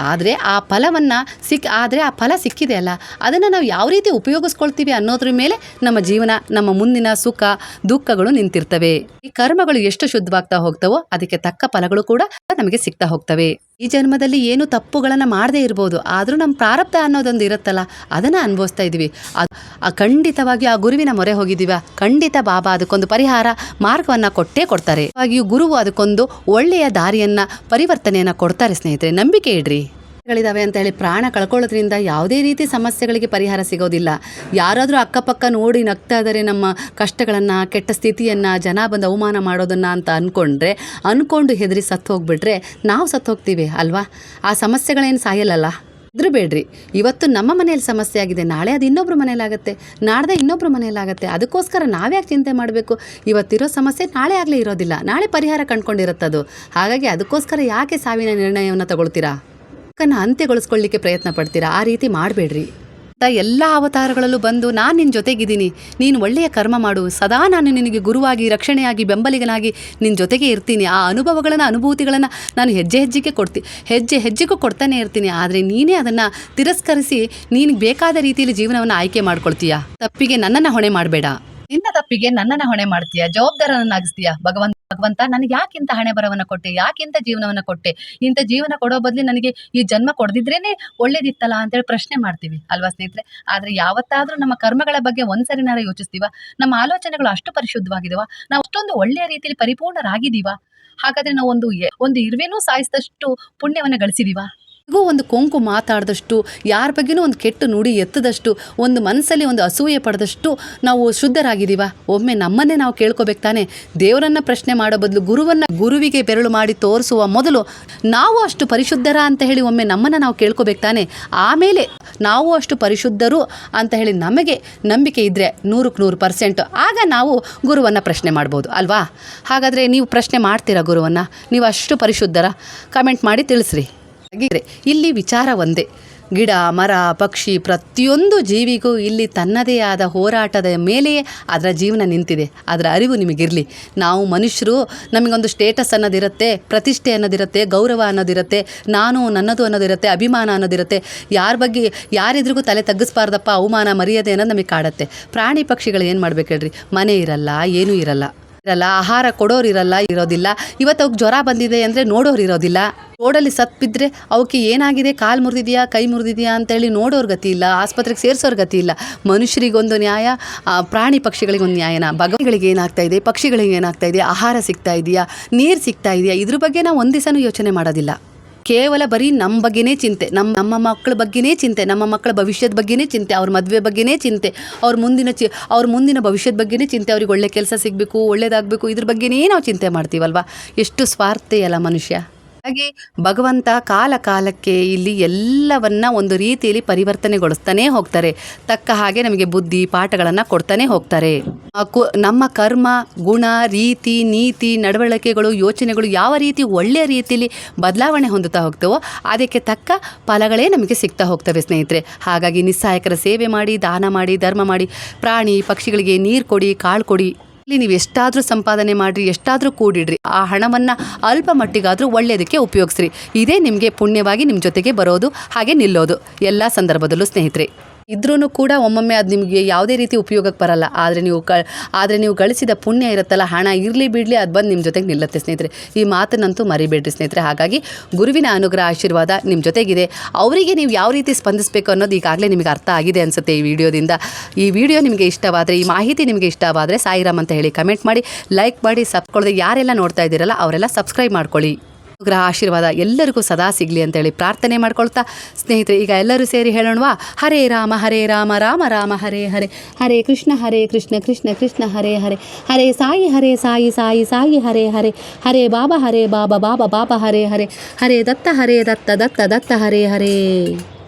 ಆದರೆ ಆ ಫಲವನ್ನು ಸಿಕ್, ಆದರೆ ಆ ಫಲ ಸಿಕ್ಕಿದೆ ಅಲ್ಲ. ಅದನ್ನು ನಾವು ಯಾವ ರೀತಿ ಉಪಯೋಗಿಸ್ಕೊಳ್ತೀವಿ ಅನ್ನೋದ್ರ ಮೇಲೆ ನಮ್ಮ ಜೀವನ, ನಮ್ಮ ಮುಂದಿನ ಸುಖ, ದುಃಖಗಳು ನಿಂತಿರ್ತವೆ. ಈ ಕರ್ಮಗಳು ಎಷ್ಟು ಶುದ್ಧವಾಗ್ತಾ ಹೋಗ್ತವೋ ಅದಕ್ಕೆ ತಕ್ಕ ಫಲಗಳು ಕೂಡ ನಮಗೆ ಸಿಗ್ತಾ ಹೋಗ್ತವೆ. ಈ ಜನ್ಮದಲ್ಲಿ ಏನು ತಪ್ಪುಗಳನ್ನು ಮಾಡದೇ ಇರ್ಬೋದು, ಆದರೂ ನಮ್ಮ ಪ್ರಾರಬ್ಧ ಅನ್ನೋದೊಂದು ಇರುತ್ತಲ್ಲ, ಅದನ್ನು ಅನುಭವಿಸ್ತಾ ಇದ್ದೀವಿ. ಅದು ಆ ಖಂಡಿತವಾಗಿ ಆ ಗುರುವಿನ ಮೊರೆ ಹೋಗಿದ್ದೀವ. ಖಂಡಿತ ಬಾಬಾ ಅದಕ್ಕೊಂದು ಪರಿಹಾರ, ಮಾರ್ಗವನ್ನು ಕೊಟ್ಟೇ ಕೊಡ್ತಾರೆ. ಹಾಗಾಗಿ ಗುರುವು ಅದಕ್ಕೊಂದು ಒಳ್ಳೆಯ ದಾರಿಯನ್ನು, ಪರಿವರ್ತನೆಯನ್ನು ಕೊಡ್ತಾರೆ ಸ್ನೇಹಿತರೆ. ನಂಬಿಕೆ ಇಡ್ರಿ. ಗಳಿದಾವೆ ಅಂತ ಹೇಳಿ ಪ್ರಾಣ ಕಳ್ಕೊಳ್ಳೋದ್ರಿಂದ ಯಾವುದೇ ರೀತಿ ಸಮಸ್ಯೆಗಳಿಗೆ ಪರಿಹಾರ ಸಿಗೋದಿಲ್ಲ. ಯಾರಾದರೂ ಅಕ್ಕಪಕ್ಕ ನೋಡಿ ನಗ್ತಾ ಇದ್ದಾರೆ ನಮ್ಮ ಕಷ್ಟಗಳನ್ನು, ಕೆಟ್ಟ ಸ್ಥಿತಿಯನ್ನು, ಜನ ಬಂದು ಅವಮಾನ ಮಾಡೋದನ್ನು ಅಂತ ಅಂದ್ಕೊಂಡ್ರೆ ಅಂದ್ಕೊಂಡು ಹೆದರಿ ಸತ್ತು ಹೋಗ್ಬಿಟ್ರೆ ನಾವು ಸತ್ತು ಹೋಗ್ತೀವಿ ಅಲ್ವಾ? ಆ ಸಮಸ್ಯೆಗಳೇನು ಸಾಯಲ್ಲಲ್ಲ? ಬೇಡ್ರಿ. ಇವತ್ತು ನಮ್ಮ ಮನೆಯಲ್ಲಿ ಸಮಸ್ಯೆ ಆಗಿದೆ. ನಾಳೆ ಅದು ಇನ್ನೊಬ್ಬರ ಮನೇಲಾಗುತ್ತೆ ನಾಡ್ದೆ ಇನ್ನೊಬ್ಬರ ಮನೇಲಾಗುತ್ತೆ ಅದಕ್ಕೋಸ್ಕರ ನಾವ್ಯಾಕೆ ಚಿಂತೆ ಮಾಡಬೇಕು? ಇವತ್ತಿರೋ ಸಮಸ್ಯೆ ನಾಳೆ ಆಗಲೇ ಇರೋದಿಲ್ಲ. ನಾಳೆ ಪರಿಹಾರ ಕಂಡ್ಕೊಂಡಿರುತ್ತದು. ಹಾಗಾಗಿ ಅದಕ್ಕೋಸ್ಕರ ಯಾಕೆ ಸಾವಿನ ನಿರ್ಣಯವನ್ನು ತಗೊಳ್ತೀರಾ? ಕನ್ನ ಅಂತ್ಯಗೊಳಿಸ್ಕೊಳ್ಳಿಕ್ಕೆ ಪ್ರಯತ್ನ ಪಡ್ತೀರಾ? ಆ ರೀತಿ ಮಾಡಬೇಡ್ರಿ. ಎಲ್ಲ ಅವತಾರಗಳಲ್ಲೂ ಬಂದು ನಾನು ನಿನ್ನ ಜೊತೆಗಿದ್ದೀನಿ. ನೀನು ಒಳ್ಳೆಯ ಕರ್ಮ ಮಾಡು. ಸದಾ ನಾನು ನಿನಗೆ ಗುರುವಾಗಿ, ರಕ್ಷಣೆಯಾಗಿ, ಬೆಂಬಲಿಗನಾಗಿ ನಿನ್ನ ಜೊತೆಗೆ ಇರ್ತೀನಿ. ಆ ಅನುಭವಗಳನ್ನು, ಅನುಭೂತಿಗಳನ್ನು ನಾನು ಹೆಜ್ಜೆ ಹೆಜ್ಜೆಗೆ ಕೊಡ್ತೀನಿ ಹೆಜ್ಜೆ ಹೆಜ್ಜೆಗೂ ಕೊಡ್ತಾನೆ ಇರ್ತೀನಿ. ಆದರೆ ನೀನೇ ಅದನ್ನು ತಿರಸ್ಕರಿಸಿ ನೀನು ಬೇಕಾದ ರೀತಿಯಲ್ಲಿ ಜೀವನವನ್ನು ಆಯ್ಕೆ ಮಾಡ್ಕೊಳ್ತೀಯಾ? ತಪ್ಪಿಗೆ ನನ್ನನ್ನು ಹೊಣೆ ಮಾಡಬೇಡ. ನಿನ್ನ ತಪ್ಪಿಗೆ ನನ್ನನ್ನು ಹೊಣೆ ಮಾಡ್ತೀಯಾ? ಜವಾಬ್ದಾರನನ್ನಾಗಿಸ್ತೀಯಾ? ಭಗವಂತ ಭಗವಂತ, ನನಗೆ ಯಾಕಿಂತ ಹಣೆ ಬರವನ್ನು ಕೊಟ್ಟೆ? ಯಾಕೆ ಯಾಕಿಂತ ಜೀವನವನ್ನು ಕೊಟ್ಟೆ? ಇಂಥ ಜೀವನ ಕೊಡೋ ಬದಲು ನನಗೆ ಈ ಜನ್ಮ ಕೊಡದಿದ್ರೇನೆ ಒಳ್ಳೇದಿತ್ತಲ್ಲ ಅಂತೇಳಿ ಪ್ರಶ್ನೆ ಮಾಡ್ತೀವಿ ಅಲ್ವಾ ಸ್ನೇಹಿತರೆ? ಆದ್ರೆ ಯಾವತ್ತಾದರೂ ನಮ್ಮ ಕರ್ಮಗಳ ಬಗ್ಗೆ ಒಂದ್ಸರಿನಾರ ಯೋಚಿಸ್ತೀವ? ನಮ್ಮ ಆಲೋಚನೆಗಳು ಅಷ್ಟು ಪರಿಶುದ್ಧವಾಗಿದವ? ನಾವು ಅಷ್ಟೊಂದು ಒಳ್ಳೆಯ ರೀತಿಯಲ್ಲಿ ಪರಿಪೂರ್ಣರಾಗಿದ್ದೀವ? ಹಾಗಾದ್ರೆ ನಾವು ಒಂದು ಒಂದು ಇರುವೆನೂ ಸಾಯಿಸಿದಷ್ಟು ಪುಣ್ಯವನ್ನು ಗಳಿಸಿದೀವ? ಇಗೂ, ಒಂದು ಕೊಂಕು ಮಾತಾಡಿದಷ್ಟು, ಯಾರ ಬಗ್ಗೆನೂ ಒಂದು ಕೆಟ್ಟು ನುಡಿ ಎತ್ತದಷ್ಟು, ಒಂದು ಮನಸ್ಸಲ್ಲಿ ಒಂದು ಅಸೂಯೆ ಪಡೆದಷ್ಟು ನಾವು ಶುದ್ಧರಾಗಿದ್ದೀವ. ಒಮ್ಮೆ ನಮ್ಮನ್ನೇ ನಾವು ಕೇಳ್ಕೋಬೇಕು ತಾನೆ? ದೇವರನ್ನ ಪ್ರಶ್ನೆ ಮಾಡೋ ಬದಲು ಗುರುವನ್ನ ಗುರುವಿಗೆ ಬೆರಳು ಮಾಡಿ ತೋರಿಸುವ ಮೊದಲು ನಾವು ಅಷ್ಟು ಪರಿಶುದ್ಧರ ಅಂತ ಹೇಳಿ ಒಮ್ಮೆ ನಮ್ಮನ್ನು ನಾವು ಕೇಳ್ಕೋಬೇಕು ತಾನೆ? ಆಮೇಲೆ ನಾವು ಅಷ್ಟು ಪರಿಶುದ್ಧರು ಅಂತ ಹೇಳಿ ನಮಗೆ ನಂಬಿಕೆ ಇದ್ದರೆ ನೂರಕ್ಕೆ ನೂರು ಪರ್ಸೆಂಟ್ ಆಗ ನಾವು ಗುರುವನ್ನು ಪ್ರಶ್ನೆ ಮಾಡ್ಬೋದು, ಅಲ್ವಾ? ಹಾಗಾದರೆ ನೀವು ಪ್ರಶ್ನೆ ಮಾಡ್ತೀರಾ ಗುರುವನ್ನು? ನೀವು ಅಷ್ಟು ಪರಿಶುದ್ಧರ? ಕಮೆಂಟ್ ಮಾಡಿ ತಿಳಿಸ್ರಿ. ಇಲ್ಲಿ ವಿಚಾರ ಒಂದೇ. ಗಿಡ, ಮರ, ಪಕ್ಷಿ ಪ್ರತಿಯೊಂದು ಜೀವಿಗೂ ಇಲ್ಲಿ ತನ್ನದೇ ಆದ ಹೋರಾಟದ ಮೇಲೆಯೇ ಅದರ ಜೀವನ ನಿಂತಿದೆ. ಅದರ ಅರಿವು ನಿಮಗಿರಲಿ. ನಾವು ಮನುಷ್ಯರು ನಮಗೊಂದು ಸ್ಟೇಟಸ್ ಅನ್ನೋದಿರುತ್ತೆ, ಪ್ರತಿಷ್ಠೆ ಅನ್ನೋದಿರುತ್ತೆ, ಗೌರವ ಅನ್ನೋದಿರುತ್ತೆ, ನಾನು ನನ್ನದು ಅನ್ನೋದಿರುತ್ತೆ, ಅಭಿಮಾನ ಅನ್ನೋದಿರುತ್ತೆ. ಯಾರ ಬಗ್ಗೆ ಯಾರಿದ್ರಿಗೂ ತಲೆ ತಗ್ಗಿಸ್ಬಾರ್ದಪ್ಪ, ಅವಮಾನ, ಮರ್ಯಾದೆ ಅನ್ನೋದು ನಮಗೆ ಕಾಡುತ್ತೆ. ಪ್ರಾಣಿ ಪಕ್ಷಿಗಳು ಏನು ಮಾಡ್ಬೇಕು ಹೇಳ್ರಿ? ಮನೆ ಇರಲ್ಲ, ಏನೂ ಇರಲ್ಲ. ಇರಲ್ಲ, ಆಹಾರ ಕೊಡೋರು ಇರಲ್ಲ, ಇರೋದಿಲ್ಲ. ಇವತ್ತು ಅವ್ಕೆ ಜ್ವರ ಬಂದಿದೆ ಅಂದರೆ ನೋಡೋರು ಇರೋದಿಲ್ಲ. ರೋಡಲ್ಲಿ ಸತ್ ಬಿದ್ದರೆ ಅವಕ್ಕೆ ಏನಾಗಿದೆ? ಕಾಲು ಮುರಿದಿದೆಯಾ, ಕೈ ಮುರಿದಿದೆಯಾ ಅಂತೇಳಿ ನೋಡೋರು ಗತಿ ಇಲ್ಲ, ಆಸ್ಪತ್ರೆಗೆ ಸೇರಿಸೋರು ಗತಿ ಇಲ್ಲ. ಮನುಷ್ಯರಿಗೊಂದು ನ್ಯಾಯ ಪ್ರಾಣಿ ಪಕ್ಷಿಗಳಿಗೊಂದು ನ್ಯಾಯನ? ಭಗವಂತಗಳಿಗೆ ಏನಾಗ್ತಾ ಇದೆ? ಪಕ್ಷಿಗಳಿಗೆ ಏನಾಗ್ತಾ ಇದೆ? ಆಹಾರ ಸಿಗ್ತಾ ಇದೆಯಾ? ನೀರು ಸಿಗ್ತಾ ಇದೆಯಾ? ಇದ್ರ ಬಗ್ಗೆ ನಾವು ಒಂದು ದಿವಸನೂ ಯೋಚನೆ ಮಾಡೋದಿಲ್ಲ. ಕೇವಲ ಬರೀ ನಮ್ಮ ಬಗ್ಗೆನೇ ಚಿಂತೆ ನಮ್ಮ ನಮ್ಮ ಮಕ್ಕಳ ಬಗ್ಗೆನೇ ಚಿಂತೆ, ನಮ್ಮ ಮಕ್ಕಳ ಭವಿಷ್ಯದ ಬಗ್ಗೆನೇ ಚಿಂತೆ, ಅವ್ರ ಮದುವೆ ಬಗ್ಗೆನೇ ಚಿಂತೆ, ಅವ್ರ ಮುಂದಿನ ಚಿ, ಅವ್ರ ಮುಂದಿನ ಭವಿಷ್ಯದ ಬಗ್ಗೆನೇ ಚಿಂತೆ, ಅವ್ರಿಗೆ ಒಳ್ಳೆ ಕೆಲಸ ಸಿಗಬೇಕು, ಒಳ್ಳೇದಾಗಬೇಕು, ಇದ್ರ ಬಗ್ಗೆನೇ ನಾವು ಚಿಂತೆ ಮಾಡ್ತೀವಲ್ವಾ? ಎಷ್ಟು ಸ್ವಾರ್ಥಿ ಅಲ್ಲ ಮನುಷ್ಯ. ಹಾಗೆ ಭಗವಂತ ಕಾಲ ಕಾಲಕ್ಕೆ ಇಲ್ಲಿ ಎಲ್ಲವನ್ನ ಒಂದು ರೀತಿಯಲ್ಲಿ ಪರಿವರ್ತನೆಗೊಳಿಸ್ತಾನೇ ಹೋಗ್ತಾರೆ. ತಕ್ಕ ಹಾಗೆ ನಮಗೆ ಬುದ್ಧಿ ಪಾಠಗಳನ್ನು ಕೊಡ್ತಾನೆ ಹೋಗ್ತಾರೆ. ನಮ್ಮ ಕರ್ಮ, ಗುಣ, ರೀತಿ, ನೀತಿ, ನಡವಳಿಕೆಗಳು, ಯೋಚನೆಗಳು ಯಾವ ರೀತಿ ಒಳ್ಳೆಯ ರೀತಿಯಲ್ಲಿ ಬದಲಾವಣೆ ಹೊಂದುತ್ತಾ ಹೋಗ್ತವೋ ಅದಕ್ಕೆ ತಕ್ಕ ಫಲಗಳೇ ನಮಗೆ ಸಿಗ್ತಾ ಹೋಗ್ತವೆ ಸ್ನೇಹಿತರೆ. ಹಾಗಾಗಿ ನಿಸ್ಸಹಾಯಕರ ಸೇವೆ ಮಾಡಿ, ದಾನ ಮಾಡಿ, ಧರ್ಮ ಮಾಡಿ, ಪ್ರಾಣಿ, ಪಕ್ಷಿಗಳಿಗೆ ನೀರು ಕೊಡಿ, ಕಾಳು ಕೊಡಿ ಇಲ್ಲಿ ನೀವು ಎಷ್ಟಾದರೂ ಸಂಪಾದನೆ ಮಾಡಿರಿ, ಎಷ್ಟಾದರೂ ಕೂಡಿಡ್ರಿ. ಆ ಹಣವನ್ನು ಅಲ್ಪ ಮಟ್ಟಿಗಾದರೂ ಒಳ್ಳೆಯದಕ್ಕೆ ಉಪಯೋಗಿಸ್ರಿ. ಇದೇ ನಿಮಗೆ ಪುಣ್ಯವಾಗಿ ನಿಮ್ಮ ಜೊತೆಗೆ ಬರೋದು, ಹಾಗೆ ನಿಲ್ಲೋದು. ಎಲ್ಲ ಸಂದರ್ಭದಲ್ಲೂ ಸ್ನೇಹಿತರೆ. ಇದ್ರೂ ಕೂಡ ಒಮ್ಮೊಮ್ಮೆ ಅದು ನಿಮಗೆ ಯಾವುದೇ ರೀತಿ ಉಪಯೋಗಕ್ಕೆ ಬರಲ್ಲ. ಆದರೆ ನೀವು ಕ, ಆದರೆ ನೀವು ಗಳಿಸಿದ ಪುಣ್ಯ ಇರುತ್ತಲ್ಲ, ಹಣ ಇರಲಿ ಬಿಡಲಿ ಅದು ಬಂದು ನಿಮ್ಮ ಜೊತೆಗೆ ನಿಲ್ಲುತ್ತೆ ಸ್ನೇಹಿತರೆ. ಈ ಮಾತನ್ನಂತೂ ಮರಿಬೇಡ್ರಿ ಸ್ನೇಹಿತರೆ. ಹಾಗಾಗಿ ಗುರುವಿನ ಅನುಗ್ರಹ ಆಶೀರ್ವಾದ ನಿಮ್ಮ ಜೊತೆಗಿದೆ. ಅವರಿಗೆ ನೀವು ಯಾವ ರೀತಿ ಸ್ಪಂದಿಸಬೇಕು ಅನ್ನೋದು ಈಗಾಗಲೇ ನಿಮಗೆ ಅರ್ಥ ಆಗಿದೆ ಅನಿಸುತ್ತೆ ಈ ವಿಡಿಯೋದಿಂದ. ಈ ವಿಡಿಯೋ ನಿಮಗೆ ಇಷ್ಟವಾದರೆ, ಈ ಮಾಹಿತಿ ನಿಮಗೆ ಇಷ್ಟವಾದರೆ ಸಾಯಿರಾಮ್ ಅಂತ ಹೇಳಿ ಕಮೆಂಟ್ ಮಾಡಿ, ಲೈಕ್ ಮಾಡಿ ಸಬ್ಸ್ಕೊಳ್ಳೋದು ಯಾರೆಲ್ಲ ನೋಡ್ತಾ ಇದ್ದೀರಲ್ಲ, ಅವರೆಲ್ಲ ಸಬ್ಸ್ಕ್ರೈಬ್ ಮಾಡ್ಕೊಳ್ಳಿ. ಗ್ರಹ ಆಶೀರ್ವಾದ ಎಲ್ಲರಿಗೂ ಸದಾ ಸಿಗಲಿ ಅಂತೇಳಿ ಪ್ರಾರ್ಥನೆ ಮಾಡ್ಕೊಳ್ತಾ ಸ್ನೇಹಿತರೆ, ಈಗ ಎಲ್ಲರೂ ಸೇರಿ ಹೇಳೋಣವಾ? ಹರೇ ರಾಮ ಹರೇ ರಾಮ ರಾಮ ರಾಮ, ಹರೇ ಹರೇ. ಹರೇ ಕೃಷ್ಣ ಹರೇ ಕೃಷ್ಣ ಕೃಷ್ಣ ಕೃಷ್ಣ, ಹರೇ ಹರೇ. ಹರೇ ಸಾಯಿ ಹರೇ ಸಾಯಿ ಸಾಯಿ ಸಾಯಿ, ಹರೇ ಹರೇ. ಹರೇ ಬಾಬಾ ಹರೇ ಬಾಬಾ ಬಾಬಾ ಬಾಬಾ, ಹರೇ ಹರೇ. ಹರೇ ದತ್ತ ಹರೇ ದತ್ತ ದತ್ತ ದತ್ತ, ಹರೇ ಹರೇ.